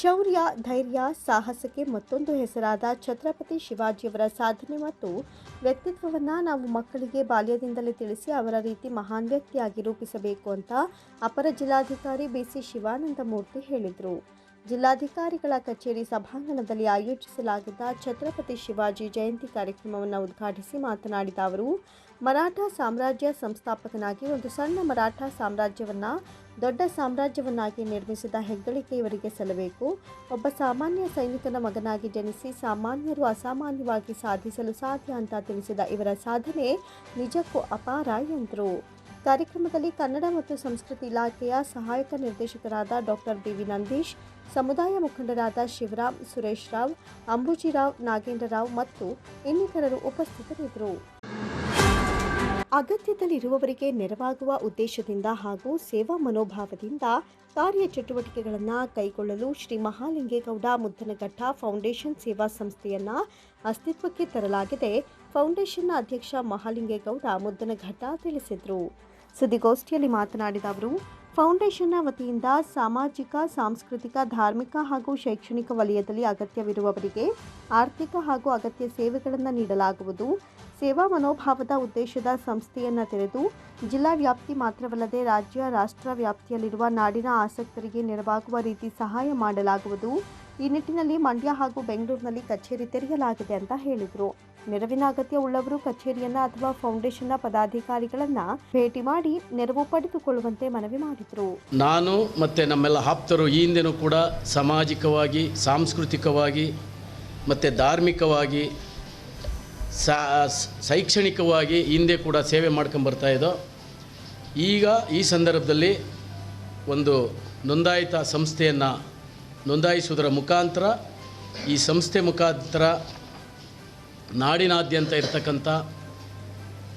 ಶೌರ್ಯ, ಧೈರ್ಯ, ಸಾಹಸಕ್ಕೆ ಮತ್ತೊಂದು ಹೆಸರಾದ ಛತ್ರಪತಿ ಶಿವಾಜಿಯವರ ಸಾಧನೆ ಮತ್ತು ವ್ಯಕ್ತಿತ್ವವನ್ನು ನಾವು ಮಕ್ಕಳಿಗೆ ಬಾಲ್ಯದಿಂದಲೇ ತಿಳಿಸಿ ಅವರ ರೀತಿ ಮಹಾನ್ ವ್ಯಕ್ತಿಯಾಗಿ ರೂಪಿಸಬೇಕು ಅಂತ ಅಪರ ಜಿಲ್ಲಾಧಿಕಾರಿ ಬಿಸಿ ಶಿವಾನಂದ ಮೂರ್ತಿ ಹೇಳಿದರು. ಜಿಲ್ಲಾಧಿಕಾರಿಗಳ ಕಚೇರಿ ಸಭಾಂಗಣದಲ್ಲಿ ಆಯೋಜಿಸಲಾಗಿದ್ದ ಛತ್ರಪತಿ ಶಿವಾಜಿ ಜಯಂತಿ ಕಾರ್ಯಕ್ರಮವನ್ನು ಉದ್ಘಾಟಿಸಿ ಮಾತನಾಡಿದ ಅವರು, ಮರಾಠ ಸಾಮ್ರಾಜ್ಯ ಸಂಸ್ಥಾಪಕನಾಗಿ ಒಂದು ಸಣ್ಣ ಮರಾಠ ಸಾಮ್ರಾಜ್ಯವನ್ನು ದೊಡ್ಡ ಸಾಮ್ರಾಜ್ಯವನ್ನಾಗಿ ನಿರ್ಮಿಸಿದ ಹೆಗ್ಗಳಿಕೆ ಇವರಿಗೆ ಸಲ್ಲಬೇಕು. ಒಬ್ಬ ಸಾಮಾನ್ಯ ಸೈನಿಕನ ಮಗನಾಗಿ ಜನಿಸಿ ಸಾಮಾನ್ಯರು ಅಸಾಮಾನ್ಯವಾಗಿ ಸಾಧಿಸಲು ಸಾಧ್ಯ ಅಂತ ತಿಳಿಸಿದ ಇವರ ಸಾಧನೆ ನಿಜಕ್ಕೂ ಅಪಾರ ಎಂದರು. ಕಾರ್ಯಕ್ರಮದಲ್ಲಿ ಕನ್ನಡ ಮತ್ತು ಸಂಸ್ಕೃತಿ ಇಲಾಖೆಯ ಸಹಾಯಕ ನಿರ್ದೇಶಕರಾದ ಡಾಕ್ಟರ್ ಬಿ ವಿ. ನಂದೀಶ್, ಸಮುದಾಯ ಮುಖಂಡರಾದ ಶಿವರಾಮ್, ಸುರೇಶ್ ರಾವ್ ಅಂಬುಜಿರಾವ್ ನಾಗೇಂದ್ರರಾವ್ ಮತ್ತು ಇನ್ನಿತರರು ಉಪಸ್ಥಿತರಿದ್ದರು. ಅಗತ್ಯದಲ್ಲಿರುವವರಿಗೆ ನೆರವಾಗುವ ಉದ್ದೇಶದಿಂದ ಹಾಗೂ ಸೇವಾ ಮನೋಭಾವದಿಂದ ಕಾರ್ಯ ಚಟುವಟಿಕೆಗಳನ್ನು ಕೈಗೊಳ್ಳಲು ಶ್ರೀ ಮಹಾಲಿಂಗೇಗೌಡ ಮುದ್ದನಘಟ್ಟ ಫೌಂಡೇಶನ್ ಸೇವಾ ಸಂಸ್ಥೆಯನ್ನು ಅಸ್ತಿತ್ವಕ್ಕೆ ತರಲಾಗಿದೆ. ಫೌಂಡೇಶನ್ನ ಅಧ್ಯಕ್ಷ ಮಹಾಲಿಂಗೇಗೌಡ ಮುದ್ದನಘಟ್ಟ ತಿಳಿಸಿದರು. ಸುದ್ದಿಗೋಷ್ಠಿಯಲ್ಲಿ ಮಾತನಾಡಿದ ಅವರು, ಫೌಂಡೇಶನ್ನ ವತಿಯಿಂದ ಸಾಮಾಜಿಕ, ಸಾಂಸ್ಕೃತಿಕ, ಧಾರ್ಮಿಕ ಹಾಗೂ ಶೈಕ್ಷಣಿಕ ವಲಯದಲ್ಲಿ ಅಗತ್ಯವಿರುವವರಿಗೆ ಆರ್ಥಿಕ ಹಾಗೂ ಅಗತ್ಯ ಸೇವೆಗಳನ್ನು ನೀಡಲಾಗುವುದು. ಸೇವಾ ಮನೋಭಾವದ ಉದ್ದೇಶದ ಸಂಸ್ಥೆಯನ್ನು ತೆರೆದು ಜಿಲ್ಲಾ ವ್ಯಾಪ್ತಿ ಮಾತ್ರವಲ್ಲದೆ ರಾಜ್ಯ, ರಾಷ್ಟ್ರ ವ್ಯಾಪ್ತಿಯಲ್ಲಿರುವ ನಾಡಿನ ಆಸಕ್ತರಿಗೆ ನೆರವಾಗುವ ರೀತಿ ಸಹಾಯ ಮಾಡಲಾಗುವುದು. ಈ ನಿಟ್ಟಿನಲ್ಲಿ ಮಂಡ್ಯ ಹಾಗೂ ಬೆಂಗಳೂರಿನಲ್ಲಿ ಕಚೇರಿ ತೆರೆಯಲಾಗಿದೆ ಅಂತ ಹೇಳಿದರು. ನೆರವಿನ ಅಗತ್ಯ ಉಳ್ಳವರು ಕಚೇರಿಯನ್ನು ಅಥವಾ ಫೌಂಡೇಶನ್ನ ಪದಾಧಿಕಾರಿಗಳನ್ನ ಭೇಟಿ ಮಾಡಿ ನೆರವು ಪಡೆದುಕೊಳ್ಳುವಂತೆ ಮನವಿ ಮಾಡಿದರು. ನಾನು ಮತ್ತು ನಮ್ಮೆಲ್ಲ ಆಪ್ತರು ಈ ಹಿಂದೆನೂ ಕೂಡ ಸಾಮಾಜಿಕವಾಗಿ, ಸಾಂಸ್ಕೃತಿಕವಾಗಿ ಮತ್ತು ಧಾರ್ಮಿಕವಾಗಿ ಶೈಕ್ಷಣಿಕವಾಗಿ ಹಿಂದೆ ಕೂಡ ಸೇವೆ ಮಾಡ್ಕೊಂಬರ್ತಾಯಿದ್ದೋ ಈಗ ಈ ಸಂದರ್ಭದಲ್ಲಿ ಒಂದು ನೋಂದಾಯಿತ ಸಂಸ್ಥೆಯನ್ನು ನೋಂದಾಯಿಸುವುದರ ಮುಖಾಂತರ, ಈ ಸಂಸ್ಥೆ ಮುಖಾಂತರ ನಾಡಿನಾದ್ಯಂತ ಇರತಕ್ಕಂಥ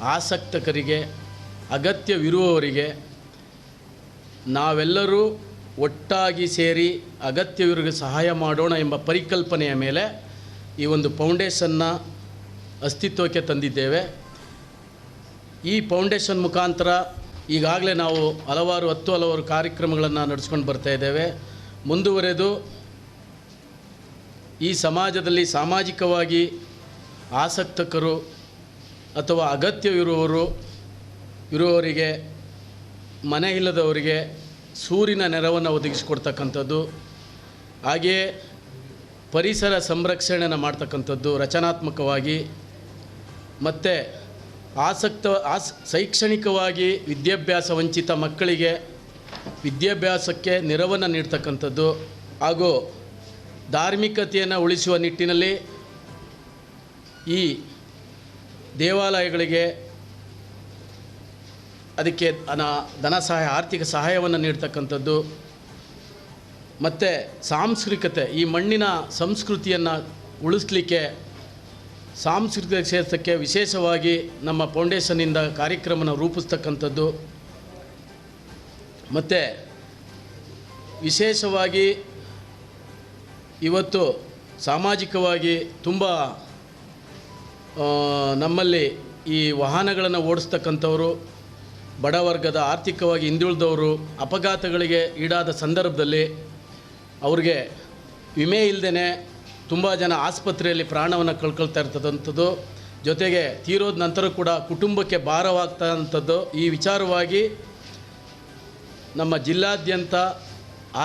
ಆಸಕ್ತಕರಿಗೆ, ಅಗತ್ಯವಿರುವವರಿಗೆ ನಾವೆಲ್ಲರೂ ಒಟ್ಟಾಗಿ ಸೇರಿ ಅಗತ್ಯವಿರುವ ಸಹಾಯ ಮಾಡೋಣ ಎಂಬ ಪರಿಕಲ್ಪನೆಯ ಮೇಲೆ ಈ ಒಂದು ಫೌಂಡೇಶನ್ನ ಅಸ್ತಿತ್ವಕ್ಕೆ ತಂದಿದ್ದೇವೆ. ಈ ಫೌಂಡೇಶನ್ ಮುಖಾಂತರ ಈಗಾಗಲೇ ನಾವು ಹಲವಾರು ಹತ್ತು ಹಲವಾರು ಕಾರ್ಯಕ್ರಮಗಳನ್ನು ನಡೆಸ್ಕೊಂಡು ಬರ್ತಾ ಇದ್ದೇವೆ. ಮುಂದುವರೆದು ಈ ಸಮಾಜದಲ್ಲಿ ಸಾಮಾಜಿಕವಾಗಿ ಆಸಕ್ತಕರು ಅಥವಾ ಅಗತ್ಯವಿರುವವರು ಇರುವವರಿಗೆ, ಮನೆ ಇಲ್ಲದವರಿಗೆ ಸೂರಿನ ನೆರವನ್ನು ಒದಗಿಸಿಕೊಡ್ತಕ್ಕಂಥದ್ದು. ಹಾಗೆಯೇ ಪರಿಸರ ಸಂರಕ್ಷಣೆಯನ್ನು ಮಾಡ್ತಕ್ಕಂಥದ್ದು ರಚನಾತ್ಮಕವಾಗಿ. ಮತ್ತು ಆಸಕ್ತ, ಆಸ್, ಶೈಕ್ಷಣಿಕವಾಗಿ ವಿದ್ಯಾಭ್ಯಾಸ ವಂಚಿತ ಮಕ್ಕಳಿಗೆ ವಿದ್ಯಾಭ್ಯಾಸಕ್ಕೆ ನೆರವನ್ನು ನೀಡ್ತಕ್ಕಂಥದ್ದು ಹಾಗೂ ಧಾರ್ಮಿಕತೆಯನ್ನು ಉಳಿಸುವ ನಿಟ್ಟಿನಲ್ಲಿ ಈ ದೇವಾಲಯಗಳಿಗೆ ಅದಕ್ಕೆ ಹಣ ಧನ ಸಹಾಯ, ಆರ್ಥಿಕ ಸಹಾಯವನ್ನು ನೀಡ್ತಕ್ಕಂಥದ್ದು. ಮತ್ತು ಸಾಂಸ್ಕೃತಿಕತೆ, ಈ ಮಣ್ಣಿನ ಸಂಸ್ಕೃತಿಯನ್ನು ಉಳಿಸ್ಲಿಕ್ಕೆ ಸಾಂಸ್ಕೃತಿಕ ಕ್ಷೇತ್ರಕ್ಕೆ ವಿಶೇಷವಾಗಿ ನಮ್ಮ ಫೌಂಡೇಶನ್ನಿಂದ ಕಾರ್ಯಕ್ರಮನ ರೂಪಿಸ್ತಕ್ಕಂಥದ್ದು. ಮತ್ತು ವಿಶೇಷವಾಗಿ ಇವತ್ತು ಸಾಮಾಜಿಕವಾಗಿ ತುಂಬ ನಮ್ಮಲ್ಲಿ ಈ ವಾಹನಗಳನ್ನು ಓಡಿಸ್ತಕ್ಕಂಥವರು ಬಡವರ್ಗದ ಆರ್ಥಿಕವಾಗಿ ಹಿಂದುಳಿದವರು, ಅಪಘಾತಗಳಿಗೆ ಈಡಾದ ಸಂದರ್ಭದಲ್ಲಿ ಅವ್ರಿಗೆ ವಿಮೆ ಇಲ್ಲದೇ ತುಂಬ ಜನ ಆಸ್ಪತ್ರೆಯಲ್ಲಿ ಪ್ರಾಣವನ್ನು ಕಳ್ಕೊಳ್ತಾ ಇರ್ತದಂಥದ್ದು. ಜೊತೆಗೆ ತೀರೋದ ನಂತರ ಕೂಡ ಕುಟುಂಬಕ್ಕೆ ಭಾರವಾಗ್ತಂಥದ್ದು ಈ ವಿಚಾರವಾಗಿ ನಮ್ಮ ಜಿಲ್ಲಾದ್ಯಂತ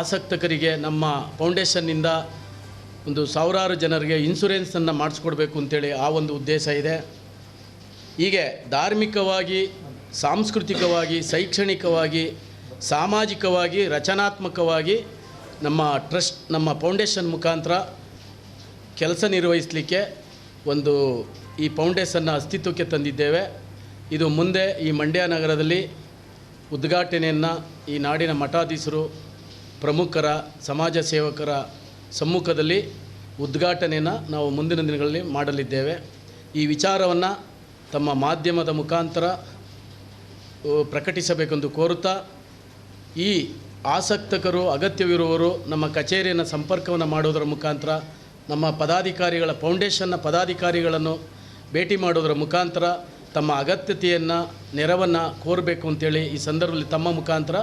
ಆಸಕ್ತಕರಿಗೆ ನಮ್ಮ ಫೌಂಡೇಶನ್ನಿಂದ ಒಂದು ಸಾವಿರಾರು ಜನರಿಗೆ ಇನ್ಸೂರೆನ್ಸನ್ನು ಮಾಡಿಸ್ಕೊಡ್ಬೇಕು ಅಂತೇಳಿ ಆ ಒಂದು ಉದ್ದೇಶ ಇದೆ. ಹೀಗೆ ಧಾರ್ಮಿಕವಾಗಿ, ಸಾಂಸ್ಕೃತಿಕವಾಗಿ, ಶೈಕ್ಷಣಿಕವಾಗಿ, ಸಾಮಾಜಿಕವಾಗಿ, ರಚನಾತ್ಮಕವಾಗಿ ನಮ್ಮ ಟ್ರಸ್ಟ್, ನಮ್ಮ ಫೌಂಡೇಶನ್ ಮುಖಾಂತರ ಕೆಲಸ ನಿರ್ವಹಿಸಲಿಕ್ಕೆ ಒಂದು ಈ ಫೌಂಡೇಶನ್ನ ಅಸ್ತಿತ್ವಕ್ಕೆ ತಂದಿದ್ದೇವೆ. ಇದು ಮುಂದೆ ಈ ಮಂಡ್ಯ ನಗರದಲ್ಲಿ ಉದ್ಘಾಟನೆಯನ್ನು ಈ ನಾಡಿನ ಮಠಾಧೀಶರು, ಪ್ರಮುಖರ, ಸಮಾಜ ಸೇವಕರ ಸಮ್ಮುಖದಲ್ಲಿ ಉದ್ಘಾಟನೆಯನ್ನು ನಾವು ಮುಂದಿನ ದಿನಗಳಲ್ಲಿ ಮಾಡಲಿದ್ದೇವೆ. ಈ ವಿಚಾರವನ್ನು ತಮ್ಮ ಮಾಧ್ಯಮದ ಮುಖಾಂತರ ಪ್ರಕಟಿಸಬೇಕೆಂದು ಕೋರುತ್ತಾ, ಈ ಆಸಕ್ತಕರು, ಅಗತ್ಯವಿರುವವರು ನಮ್ಮ ಕಚೇರಿಯನ್ನು ಸಂಪರ್ಕವನ್ನು ಮಾಡೋದರ ಮುಖಾಂತರ ನಮ್ಮ ಪದಾಧಿಕಾರಿಗಳ ಫೌಂಡೇಶನ್ನ ಪದಾಧಿಕಾರಿಗಳನ್ನು ಭೇಟಿ ಮಾಡೋದರ ಮುಖಾಂತರ ತಮ್ಮ ಅಗತ್ಯತೆಯನ್ನು, ನೆರವನ್ನು ಕೋರಬೇಕು ಅಂತೇಳಿ ಈ ಸಂದರ್ಭದಲ್ಲಿ ತಮ್ಮ ಮುಖಾಂತರ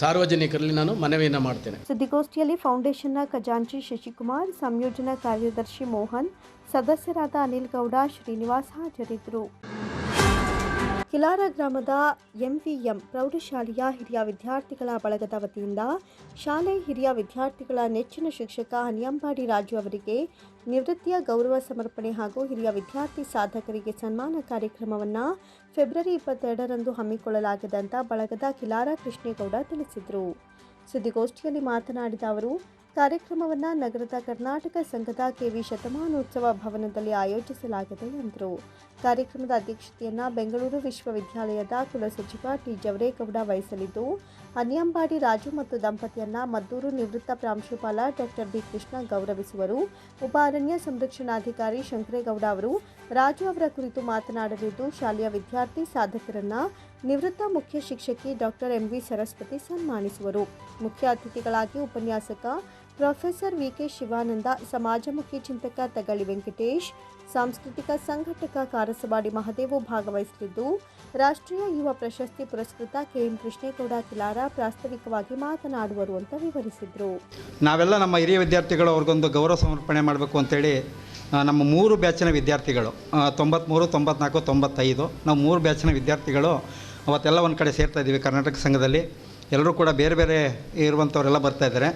ಸಾರ್ವಜನಿಕರಲ್ಲಿ ನಾನು ಮನವಿಯನ್ನು ಮಾಡ್ತೇನೆ. ಸುದ್ದಿಗೋಷ್ಠಿಯಲ್ಲಿ ಫೌಂಡೇಶನ್ನ ಖಜಾಂಚಿ ಶಶಿಕುಮಾರ್, ಸಂಯೋಜನಾ ಕಾರ್ಯದರ್ಶಿ ಮೋಹನ್, ಸದಸ್ಯರಾದ ಅನಿಲ್ ಗೌಡ, ಶ್ರೀನಿವಾಸ್ ಹಾಜರಿದ್ದರು. ಕಿಲಾರ ಗ್ರಾಮದ ಎಂವಿಎಂ ಪ್ರೌಢಶಾಲೆಯ ಹಿರಿಯ ವಿದ್ಯಾರ್ಥಿಗಳ ಬಳಗದ ವತಿಯಿಂದ ಶಾಲೆ ಹಿರಿಯ ವಿದ್ಯಾರ್ಥಿಗಳ ನೆಚ್ಚಿನ ಶಿಕ್ಷಕ ಹನಿಯಂಬಾಡಿ ರಾಜು ಅವರಿಗೆ ನಿವೃತ್ತಿಯ ಗೌರವ ಸಮರ್ಪಣೆ ಹಾಗೂ ಹಿರಿಯ ವಿದ್ಯಾರ್ಥಿ ಸಾಧಕರಿಗೆ ಸನ್ಮಾನ ಕಾರ್ಯಕ್ರಮವನ್ನು ಫೆಬ್ರವರಿ ಇಪ್ಪತ್ತೆರಡರಂದು ಹಮ್ಮಿಕೊಳ್ಳಲಾಗಿದೆ ಅಂತ ಬಳಗದ ಕಿಲಾರ ಕೃಷ್ಣೇಗೌಡ ತಿಳಿಸಿದರು. ಸುದ್ದಿಗೋಷ್ಠಿಯಲ್ಲಿ ಮಾತನಾಡಿದ ಅವರು, ಕಾರ್ಯಕ್ರಮವನ್ನು ನಗರದ ಕರ್ನಾಟಕ ಸಂಘದ ಕೆವಿ ಶತಮಾನೋತ್ಸವ ಭವನದಲ್ಲಿ ಆಯೋಜಿಸಲಾಗಿದೆ ಎಂದರು. ಕಾರ್ಯಕ್ರಮದ ಅಧ್ಯಕ್ಷತೆಯನ್ನು ಬೆಂಗಳೂರು ವಿಶ್ವವಿದ್ಯಾಲಯದ ಕುಲಸಚಿವ ಟಿ ಜವರೇಗೌಡ ವಹಿಸಲಿದ್ದು ಅನ್ಯಂಬಾಡಿ ರಾಜು ಮತ್ತು ದಂಪತಿಯನ್ನ ಮದ್ದೂರು ನಿವೃತ್ತ ಪ್ರಾಂಶುಪಾಲ ಡಾಕ್ಟರ್ ಬಿ ಕೃಷ್ಣ ಗೌರವಿಸುವರು. ಉಪ ಅರಣ್ಯ ಸಂರಕ್ಷಣಾಧಿಕಾರಿ ಶಂಕರೇಗೌಡ ಅವರು ರಾಜು ಅವರ ಕುರಿತು ಮಾತನಾಡಲಿದ್ದು, ಶಾಲೆಯ ವಿದ್ಯಾರ್ಥಿ ಸಾಧಕರನ್ನ ನಿವೃತ್ತ ಮುಖ್ಯ ಶಿಕ್ಷಕಿ ಡಾಕ್ಟರ್ ಎಂವಿ ಸರಸ್ವತಿ ಸನ್ಮಾನಿಸುವರು. ಮುಖ್ಯ ಅತಿಥಿಗಳಾಗಿ ಉಪನ್ಯಾಸಕ ಪ್ರೊಫೆಸರ್ ವಿಕೆ ಶಿವಾನಂದ, ಸಮಾಜಮುಖಿ ಚಿಂತಕ ತಗಳಿ ವೆಂಕಟೇಶ್, ಸಾಂಸ್ಕೃತಿಕ ಸಂಘಟಕ ಕಾರಸವಾಡಿ ಮಹದೇವು ಭಾಗವಹಿಸಲಿದ್ದು ರಾಷ್ಟ್ರೀಯ ಯುವ ಪ್ರಶಸ್ತಿ ಪುರಸ್ಕೃತ ಕೆಎಂ ಕೃಷ್ಣೇಗೌಡ ಕಿಲಾರ ಪ್ರಾಸ್ತಾವಿಕವಾಗಿ ಮಾತನಾಡುವರು ಅಂತ ವಿವರಿಸಿದರು. ನಾವೆಲ್ಲ ನಮ್ಮ ಹಿರಿಯ ವಿದ್ಯಾರ್ಥಿಗಳು ಅವ್ರಿಗೊಂದು ಗೌರವ ಸಮರ್ಪಣೆ ಮಾಡಬೇಕು ಅಂತೇಳಿ ನಮ್ಮ ಮೂರು ಬ್ಯಾಚಿನ ವಿದ್ಯಾರ್ಥಿಗಳು ತೊಂಬತ್ತ್ಮೂರು ತೊಂಬತ್ನಾಲ್ಕು, ತೊಂಬತ್ತೈದು, ನಾವು ಮೂರು ಬ್ಯಾಚಿನ ವಿದ್ಯಾರ್ಥಿಗಳು ಅವತ್ತೆಲ್ಲ ಒಂದು ಕಡೆ ಸೇರ್ತಾ ಇದ್ದೀವಿ ಕರ್ನಾಟಕ ಸಂಘದಲ್ಲಿ. ಎಲ್ಲರೂ ಕೂಡ ಬೇರೆ ಬೇರೆ ಇರುವಂಥವರೆಲ್ಲ ಬರ್ತಾ ಇದ್ದಾರೆ.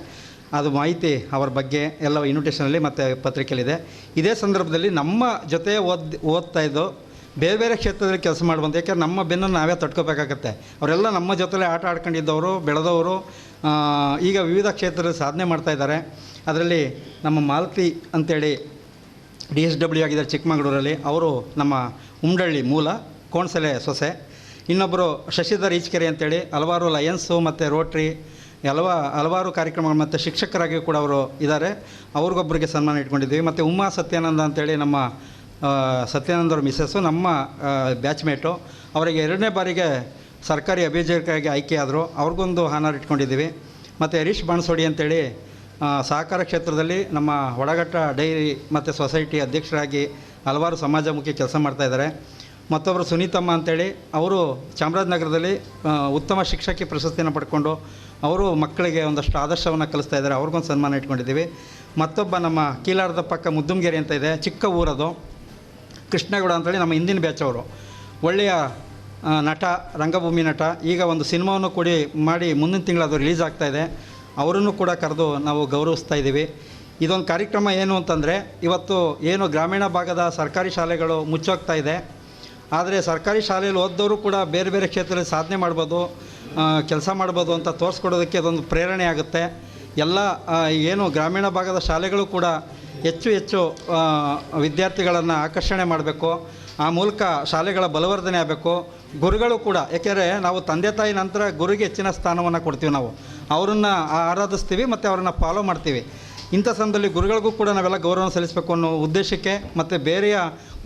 ಅದು ಮಾಹಿತಿ ಅವರ ಬಗ್ಗೆ ಎಲ್ಲ ಇನ್ವಿಟೇಷನಲ್ಲಿ ಮತ್ತು ಪತ್ರಿಕೆಯಲ್ಲಿದೆ. ಇದೇ ಸಂದರ್ಭದಲ್ಲಿ ನಮ್ಮ ಜೊತೆ ಓದ್, ಓದ್ತಾ ಇದ್ದು ಬೇರೆ ಬೇರೆ ಕ್ಷೇತ್ರದಲ್ಲಿ ಕೆಲಸ ಮಾಡುವಂಥ ಯಾಕೆಂದ್ರೆ ನಮ್ಮ ಬೆನ್ನನ್ನು ನಾವೇ ತಟ್ಕೋಬೇಕಾಗತ್ತೆ. ಅವರೆಲ್ಲ ನಮ್ಮ ಜೊತೆಲೇ ಆಟ ಆಡ್ಕೊಂಡಿದ್ದವರು, ಬೆಳೆದವರು ಈಗ ವಿವಿಧ ಕ್ಷೇತ್ರದಲ್ಲಿ ಸಾಧನೆ ಮಾಡ್ತಾ ಇದ್ದಾರೆ. ಅದರಲ್ಲಿ ನಮ್ಮ ಮಾಲತಿ ಅಂತೇಳಿ ಡಿ ಎಸ್ ಡಬ್ಲ್ಯೂ ಆಗಿದ್ದಾರೆ ಚಿಕ್ಕಮಗಳೂರಲ್ಲಿ. ಅವರು ನಮ್ಮ ಉಮ್ಡಳ್ಳಿ ಮೂಲ, ಕೋಣಸಲೆ ಸೊಸೆ. ಇನ್ನೊಬ್ಬರು ಶಶಿಧರ್ ಈಚ್ಕೆರೆ ಅಂತೇಳಿ, ಹಲವಾರು ಲಯನ್ಸು ಮತ್ತು ರೋಟ್ರಿ ಹಲವ, ಹಲವಾರು ಕಾರ್ಯಕ್ರಮಗಳು ಮತ್ತು ಶಿಕ್ಷಕರಾಗಿ ಕೂಡ ಅವರು ಇದ್ದಾರೆ. ಅವ್ರಿಗೊಬ್ಬರಿಗೆ ಸನ್ಮಾನ ಇಟ್ಕೊಂಡಿದ್ದೀವಿ. ಮತ್ತು ಉಮಾ ಸತ್ಯಾನಂದ ಅಂತೇಳಿ ನಮ್ಮ ಸತ್ಯಾನಂದ ಅವ್ರ ಮಿಸ್ಸಸ್ಸು ನಮ್ಮ ಬ್ಯಾಚ್ಮೇಟು ಅವರಿಗೆ ಎರಡನೇ ಬಾರಿಗೆ ಸರ್ಕಾರಿ ಅಭಿಯೋಜಕರಾಗಿ ಆಯ್ಕೆಯಾದರು. ಅವ್ರಿಗೊಂದು ಹಾನರ್ ಇಟ್ಕೊಂಡಿದ್ದೀವಿ. ಮತ್ತು ಹರೀಶ್ ಬಾಣಸೋಡಿ ಅಂತೇಳಿ ಸಹಕಾರ ಕ್ಷೇತ್ರದಲ್ಲಿ ನಮ್ಮ ಒಡಗಟ್ಟ ಡೈರಿ ಮತ್ತು ಸೊಸೈಟಿ ಅಧ್ಯಕ್ಷರಾಗಿ ಹಲವಾರು ಸಮಾಜಮುಖಿ ಕೆಲಸ ಮಾಡ್ತಾಯಿದ್ದಾರೆ ಮತ್ತೊಬ್ಬರು ಸುನೀತಮ್ಮ ಅಂತೇಳಿ, ಅವರು ಚಾಮರಾಜನಗರದಲ್ಲಿ ಉತ್ತಮ ಶಿಕ್ಷಕಿ ಪ್ರಶಸ್ತಿಯನ್ನು ಪಡ್ಕೊಂಡು ಅವರು ಮಕ್ಕಳಿಗೆ ಒಂದಷ್ಟು ಆದರ್ಶವನ್ನು ಕಲಿಸ್ತಾ ಇದ್ದಾರೆ. ಅವ್ರಿಗೊಂದು ಸನ್ಮಾನ ಇಟ್ಕೊಂಡಿದ್ದೀವಿ. ಮತ್ತೊಬ್ಬ ನಮ್ಮ ಕೀಲಾರದ ಪಕ್ಕ ಮುದ್ದುಂಗೇರಿ ಅಂತ ಇದೆ. ಚಿಕ್ಕ ಊರದು. ಕೃಷ್ಣಗೌಡ ಅಂತೇಳಿ ನಮ್ಮ ಹಿಂದಿನ ಬ್ಯಾಚ್ ಅವರು ಒಳ್ಳೆಯ ನಟ, ರಂಗಭೂಮಿ ನಟ. ಈಗ ಒಂದು ಸಿನಿಮಾವನ್ನು ಕೂಡಿ ಮಾಡಿ ಮುಂದಿನ ತಿಂಗಳು ಅದು ರಿಲೀಸ್ ಆಗ್ತಾ ಇದೆ. ಅವರನ್ನು ಕೂಡ ಕರೆದು ನಾವು ಗೌರವಿಸ್ತಾ ಇದ್ದೀವಿ. ಇದೊಂದು ಕಾರ್ಯಕ್ರಮ ಏನು ಅಂತಂದರೆ, ಇವತ್ತು ಏನು ಗ್ರಾಮೀಣ ಭಾಗದ ಸರ್ಕಾರಿ ಶಾಲೆಗಳು ಮುಚ್ಚೋಗ್ತಾ ಇದೆ. ಆದರೆ ಸರ್ಕಾರಿ ಶಾಲೆಯಲ್ಲಿ ಓದ್ದವರು ಕೂಡ ಬೇರೆ ಬೇರೆ ಕ್ಷೇತ್ರದಲ್ಲಿ ಸಾಧನೆ ಮಾಡ್ಬೋದು ಕೆಲಸ ಮಾಡ್ಬೋದು ಅಂತ ತೋರಿಸ್ಕೊಡೋದಕ್ಕೆ ಅದೊಂದು ಪ್ರೇರಣೆ ಆಗುತ್ತೆ. ಎಲ್ಲ ಏನು ಗ್ರಾಮೀಣ ಭಾಗದ ಶಾಲೆಗಳು ಕೂಡ ಹೆಚ್ಚು ಹೆಚ್ಚು ವಿದ್ಯಾರ್ಥಿಗಳನ್ನು ಆಕರ್ಷಣೆ ಮಾಡಬೇಕು. ಆ ಮೂಲಕ ಶಾಲೆಗಳ ಬಲವರ್ಧನೆ ಆಗಬೇಕು. ಗುರುಗಳು ಕೂಡ ಯಾಕೆಂದರೆ ನಾವು ತಂದೆ ತಾಯಿ ನಂತರ ಗುರುಗೆ ಹೆಚ್ಚಿನ ಸ್ಥಾನವನ್ನು ಕೊಡ್ತೀವಿ ನಾವು. ಅವರನ್ನು ಆರಾಧಿಸ್ತೀವಿ ಮತ್ತು ಅವರನ್ನು ಫಾಲೋ ಮಾಡ್ತೀವಿ. ಇಂಥ ಸಂದರ್ಭದಲ್ಲಿ ಗುರುಗಳಿಗೂ ಕೂಡ ನಾವೆಲ್ಲ ಗೌರವ ಸಲ್ಲಿಸಬೇಕು ಅನ್ನೋ ಉದ್ದೇಶಕ್ಕೆ ಮತ್ತು ಬೇರೆಯ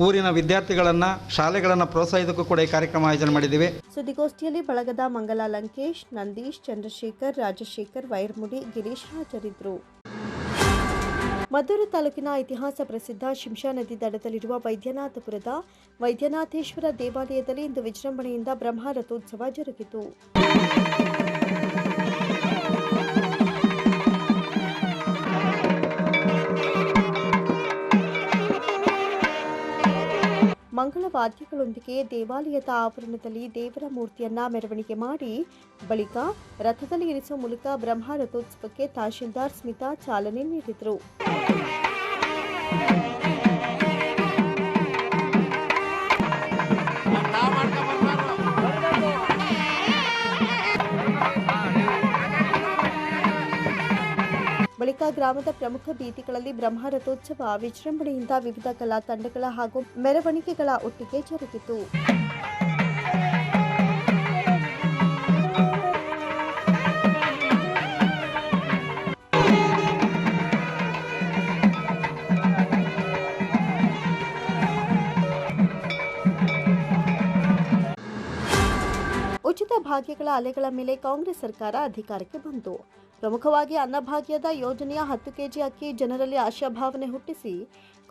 ಊರಿನ ವಿದ್ಯಾರ್ಥಿಗಳನ್ನು, ಶಾಲೆಗಳನ್ನು ಪ್ರೋತ್ಸಾಹಿಸಕ್ಕೂ ಕೂಡ ಈ ಕಾರ್ಯಕ್ರಮ ಆಯೋಜನೆ ಮಾಡಿದ್ದೀವಿ. ಸುದ್ದಿಗೋಷ್ಠಿಯಲ್ಲಿ ಬಳಗದ ಮಂಗಲ ಲಂಕೇಶ್, ನಂದೀಶ್, ಚಂದ್ರಶೇಖರ್, ರಾಜಶೇಖರ್, ವೈರ್ಮುಡಿ, ಗಿರೀಶ್ ಹಾಜರಿದ್ದರು. ಮದ್ದೂರು ತಾಲೂಕಿನ ಇತಿಹಾಸ ಪ್ರಸಿದ್ಧ ಶಿಂಷಾ ನದಿ ದಡದಲ್ಲಿರುವ ವೈದ್ಯನಾಥಪುರದ ವೈದ್ಯನಾಥೇಶ್ವರ ದೇವಾಲಯದಲ್ಲಿ ಇಂದು ವಿಜೃಂಭಣೆಯಿಂದ ಬ್ರಹ್ಮ ರಥೋತ್ಸವ ಜರುಗಿತು. ಮಂಗಳ ವಾದ್ಯಗಳೊಂದಿಗೆ ದೇವಾಲಯದ ಆವರಣದಲ್ಲಿ ದೇವರ ಮೂರ್ತಿಯನ್ನ ಮೆರವಣಿಗೆ ಮಾಡಿ, ಬಳಿಕ ರಥದಲ್ಲಿ ಇರಿಸುವ ಮೂಲಕ ಬ್ರಹ್ಮ ರಥೋತ್ಸವಕ್ಕೆ ತಹಶೀಲ್ದಾರ್ ಸ್ಮಿತಾ ಚಾಲನೆ ನೀಡಿದರು. ಬಳಿಕ ಗ್ರಾಮದ ಪ್ರಮುಖ ಬೀದಿಗಳಲ್ಲಿ ಬ್ರಹ್ಮ ರಥೋತ್ಸವ ವಿಜೃಂಭಣೆಯಿಂದ ವಿವಿಧ ಕಲಾ ತಂಡಗಳ ಹಾಗೂ ಮೆರವಣಿಗೆಗಳ ಒಟ್ಟಿಗೆ ಜರುಗಿತು. ಉಚಿತ ಭಾಗ್ಯಗಳ ಅಲೆಗಳ ಮೇಲೆ ಕಾಂಗ್ರೆಸ್ ಸರ್ಕಾರ ಅಧಿಕಾರಕ್ಕೆ ಬಂತು. ಪ್ರಮುಖವಾಗಿ ಅನ್ನಭಾಗ್ಯದ ಯೋಜನೆಯ ಹತ್ತು ಕೆಜಿ ಅಕ್ಕಿ ಜನರಲ್ಲಿ ಆಶಾಭಾವನೆ ಹುಟ್ಟಿಸಿ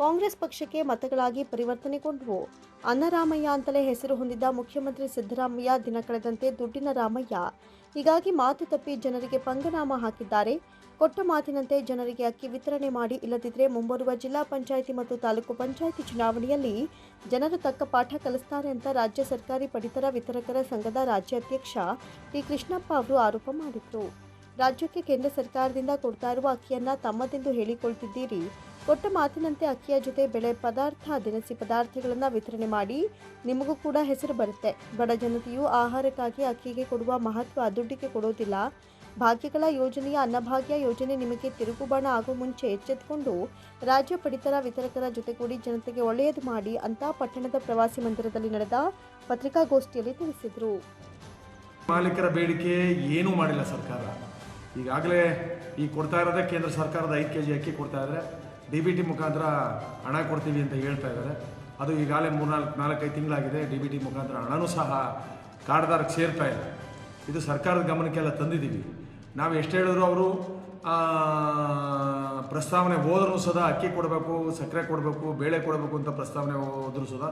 ಕಾಂಗ್ರೆಸ್ ಪಕ್ಷಕ್ಕೆ ಮತಗಳಾಗಿ ಪರಿವರ್ತನೆಗೊಂಡವು ಅನ್ನರಾಮಯ್ಯ ಅಂತಲೇ ಹೆಸರು ಹೊಂದಿದ್ದ ಮುಖ್ಯಮಂತ್ರಿ ಸಿದ್ದರಾಮಯ್ಯ ದಿನ ಕಳೆದಂತೆ ದುಡ್ಡಿನ ರಾಮಯ್ಯ. ಹೀಗಾಗಿ ಮಾತು ತಪ್ಪಿ ಜನರಿಗೆ ಪಂಗನಾಮ ಹಾಕಿದ್ದಾರೆ. ಕೊಟ್ಟ ಮಾತಿನಂತೆ ಜನರಿಗೆ ಅಕ್ಕಿ ವಿತರಣೆ ಮಾಡಿ ಇಲ್ಲದಿದ್ದರೆ ಮುಂಬರುವ ಜಿಲ್ಲಾ ಪಂಚಾಯಿತಿ ಮತ್ತು ತಾಲೂಕು ಪಂಚಾಯಿತಿ ಚುನಾವಣೆಯಲ್ಲಿ ಜನರು ತಕ್ಕ ಪಾಠ ಕಲಿಸ್ತಾರೆ ಅಂತ ರಾಜ್ಯ ಸರ್ಕಾರಿ ಪಡಿತರ ವಿತರಕರ ಸಂಘದ ರಾಜ್ಯಾಧ್ಯಕ್ಷ ಟಿ ಕೃಷ್ಣಪ್ಪ ಅವರು ಆರೋಪ ಮಾಡಿದರು. ರಾಜ್ಯಕ್ಕೆ ಕೇಂದ್ರ ಸರ್ಕಾರದಿಂದ ಕೊಡ್ತಾ ಇರುವ ಅಕ್ಕಿಯನ್ನು ತಮ್ಮದೆಂದು ಹೇಳಿಕೊಳ್ತಿದ್ದೀರಿ. ಕೊಟ್ಟ ಮಾತಿನಂತೆ ಅಕ್ಕಿಯ ಜೊತೆ ಬೆಳೆ ಪದಾರ್ಥ, ದಿನಸಿ ಪದಾರ್ಥಗಳನ್ನು ವಿತರಣೆ ಮಾಡಿ ನಿಮಗೂ ಕೂಡ ಹೆಸರು ಬರುತ್ತೆ. ಬಡ ಜನತೆಯು ಆಹಾರಕ್ಕಾಗಿ ಅಕ್ಕಿಗೆ ಕೊಡುವ ಮಹತ್ವ ದುಡ್ಡಿಗೆ ಕೊಡೋದಿಲ್ಲ. ಭಾಗ್ಯಗಳ ಯೋಜನೆಯ ಅನ್ನಭಾಗ್ಯ ಯೋಜನೆ ನಿಮಗೆ ತಿರುಗುಬಾಣ ಆಗೋ ಮುಂಚೆ ಎಚ್ಚೆತ್ತುಕೊಂಡು ರಾಜ್ಯ ಪಡಿತರ ವಿತರಕರ ಜೊತೆಗೂಡಿ ಜನತೆಗೆ ಒಳ್ಳೆಯದು ಮಾಡಿ ಅಂತ ಪಟ್ಟಣದ ಪ್ರವಾಸಿ ಮಂದಿರದಲ್ಲಿ ನಡೆದ ಪತ್ರಿಕಾಗೋಷ್ಠಿಯಲ್ಲಿ ತಿಳಿಸಿದರು. ಮಾಲೀಕರ ಬೇಡಿಕೆ ಏನೂ ಮಾಡಿಲ್ಲ ಸರ್ಕಾರ. ಈಗಾಗಲೇ ಈ ಕೊಡ್ತಾ ಇರೋದೇ ಕೇಂದ್ರ ಸರ್ಕಾರದ ಐದು ಕೆ ಜಿ ಅಕ್ಕಿ ಕೊಡ್ತಾ ಇದ್ದಾರೆ. ಡಿ ಬಿ ಟಿ ಮುಖಾಂತರ ಹಣ ಕೊಡ್ತೀವಿ ಅಂತ ಹೇಳ್ತಾ ಇದ್ದಾರೆ. ಅದು ಈಗಾಗಲೇ ಮೂರ್ನಾಲ್ಕು, ನಾಲ್ಕೈದು ತಿಂಗಳಾಗಿದೆ. ಡಿ ಬಿ ಟಿ ಮುಖಾಂತರ ಹಣನೂ ಸಹ ಕಾರ್ಡ್ದಾರಕ್ಕೆ ಸೇರ್ತಾ ಇದೆ. ಇದು ಸರ್ಕಾರದ ಗಮನಕ್ಕೆಲ್ಲ ತಂದಿದ್ದೀವಿ. ನಾವು ಎಷ್ಟು ಹೇಳಿದ್ರು ಅವರು ಪ್ರಸ್ತಾವನೆ ಹೋದ್ರೂ ಸದಾ ಅಕ್ಕಿ ಕೊಡಬೇಕು, ಸಕ್ಕರೆ ಕೊಡಬೇಕು, ಬೇಳೆ ಕೊಡಬೇಕು ಅಂತ ಪ್ರಸ್ತಾವನೆ ಹೋದ್ರೂ ಸದಾ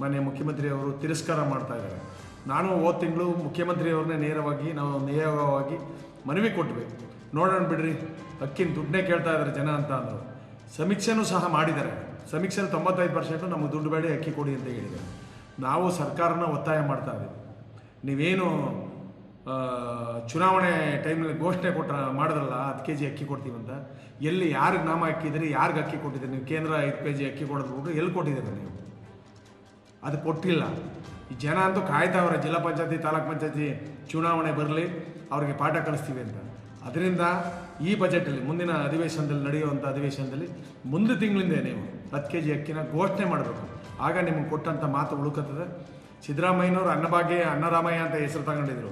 ಮಾನ್ಯ ಮುಖ್ಯಮಂತ್ರಿಯವರು ತಿರಸ್ಕಾರ ಮಾಡ್ತಾ ಇದ್ದಾರೆ. ನಾನು ಹೋದ ತಿಂಗಳು ಮುಖ್ಯಮಂತ್ರಿಯವ್ರನ್ನೇ ನೇರವಾಗಿ, ನಾವು ನೇರವಾಗಿ ಮನವಿ ಕೊಟ್ವಿ. ನೋಡೋಣ ಬಿಡ್ರಿ, ಅಕ್ಕಿನ ದುಡ್ಡನ್ನೇ ಕೇಳ್ತಾ ಇದ್ದಾರೆ ಜನ ಅಂತ ಅಂದರು. ಸಮೀಕ್ಷೆನೂ ಸಹ ಮಾಡಿದ್ದಾರೆ. ಸಮೀಕ್ಷೆಯಲ್ಲಿ ತೊಂಬತ್ತೈದು ಪರ್ಸೆಂಟು ನಮಗೆ ದುಡ್ಡು ಬೇಡಿ, ಅಕ್ಕಿ ಕೊಡಿ ಅಂತ ಹೇಳಿದ್ದಾರೆ. ನಾವು ಸರ್ಕಾರನ ಒತ್ತಾಯ ಮಾಡ್ತಾ ಇದ್ದೀವಿ. ನೀವೇನು ಚುನಾವಣೆ ಟೈಮಲ್ಲಿ ಘೋಷಣೆ ಕೊಟ್ಟ ಮಾಡಿದ್ರಲ್ಲ, ಹತ್ತು ಕೆ ಜಿ ಅಕ್ಕಿ ಕೊಡ್ತೀವಿ ಅಂತ. ಎಲ್ಲಿ ಯಾರಿಗೆ ನಾಮ ಹಾಕಿದ್ರಿ, ಯಾರಿಗೆ ಅಕ್ಕಿ ಕೊಟ್ಟಿದ್ದೀರಿ ನೀವು ಕೇಂದ್ರ ಐದು ಕೆ ಜಿ ಅಕ್ಕಿ ಕೊಡೋದ್ಬಿಟ್ಟು ಎಲ್ಲಿ ಕೊಟ್ಟಿದ್ದೀರಿ ನೀವು? ಅದು ಕೊಟ್ಟಿಲ್ಲ. ಈ ಜನ ಅಂತೂ ಕಾಯ್ತಾವ್ರೆ ಜಿಲ್ಲಾ ಪಂಚಾಯತಿ, ತಾಲೂಕ್ ಪಂಚಾಯತಿ ಚುನಾವಣೆ ಬರಲಿ, ಅವರಿಗೆ ಪಾಠ ಕಲಿಸ್ತೀವಿ ಅಂತ. ಅದರಿಂದ ಈ ಬಜೆಟಲ್ಲಿ, ಮುಂದಿನ ಅಧಿವೇಶನದಲ್ಲಿ ನಡೆಯುವಂಥ ಅಧಿವೇಶನದಲ್ಲಿ ಮುಂದೆ ತಿಂಗಳಿಂದ ನೀವು ಹತ್ತು ಕೆ ಜಿ ಅಕ್ಕಿನ ಘೋಷಣೆ ಮಾಡಬೇಕು. ಆಗ ನಿಮಗೆ ಕೊಟ್ಟಂಥ ಮಾತು ಉಳುಕತ್ತದೆ. ಸಿದ್ದರಾಮಯ್ಯನವರು ಅನ್ನಭಾಗ್ಯ, ಅನ್ನರಾಮಯ್ಯ ಅಂತ ಹೆಸರು ತಗೊಂಡಿದ್ರು.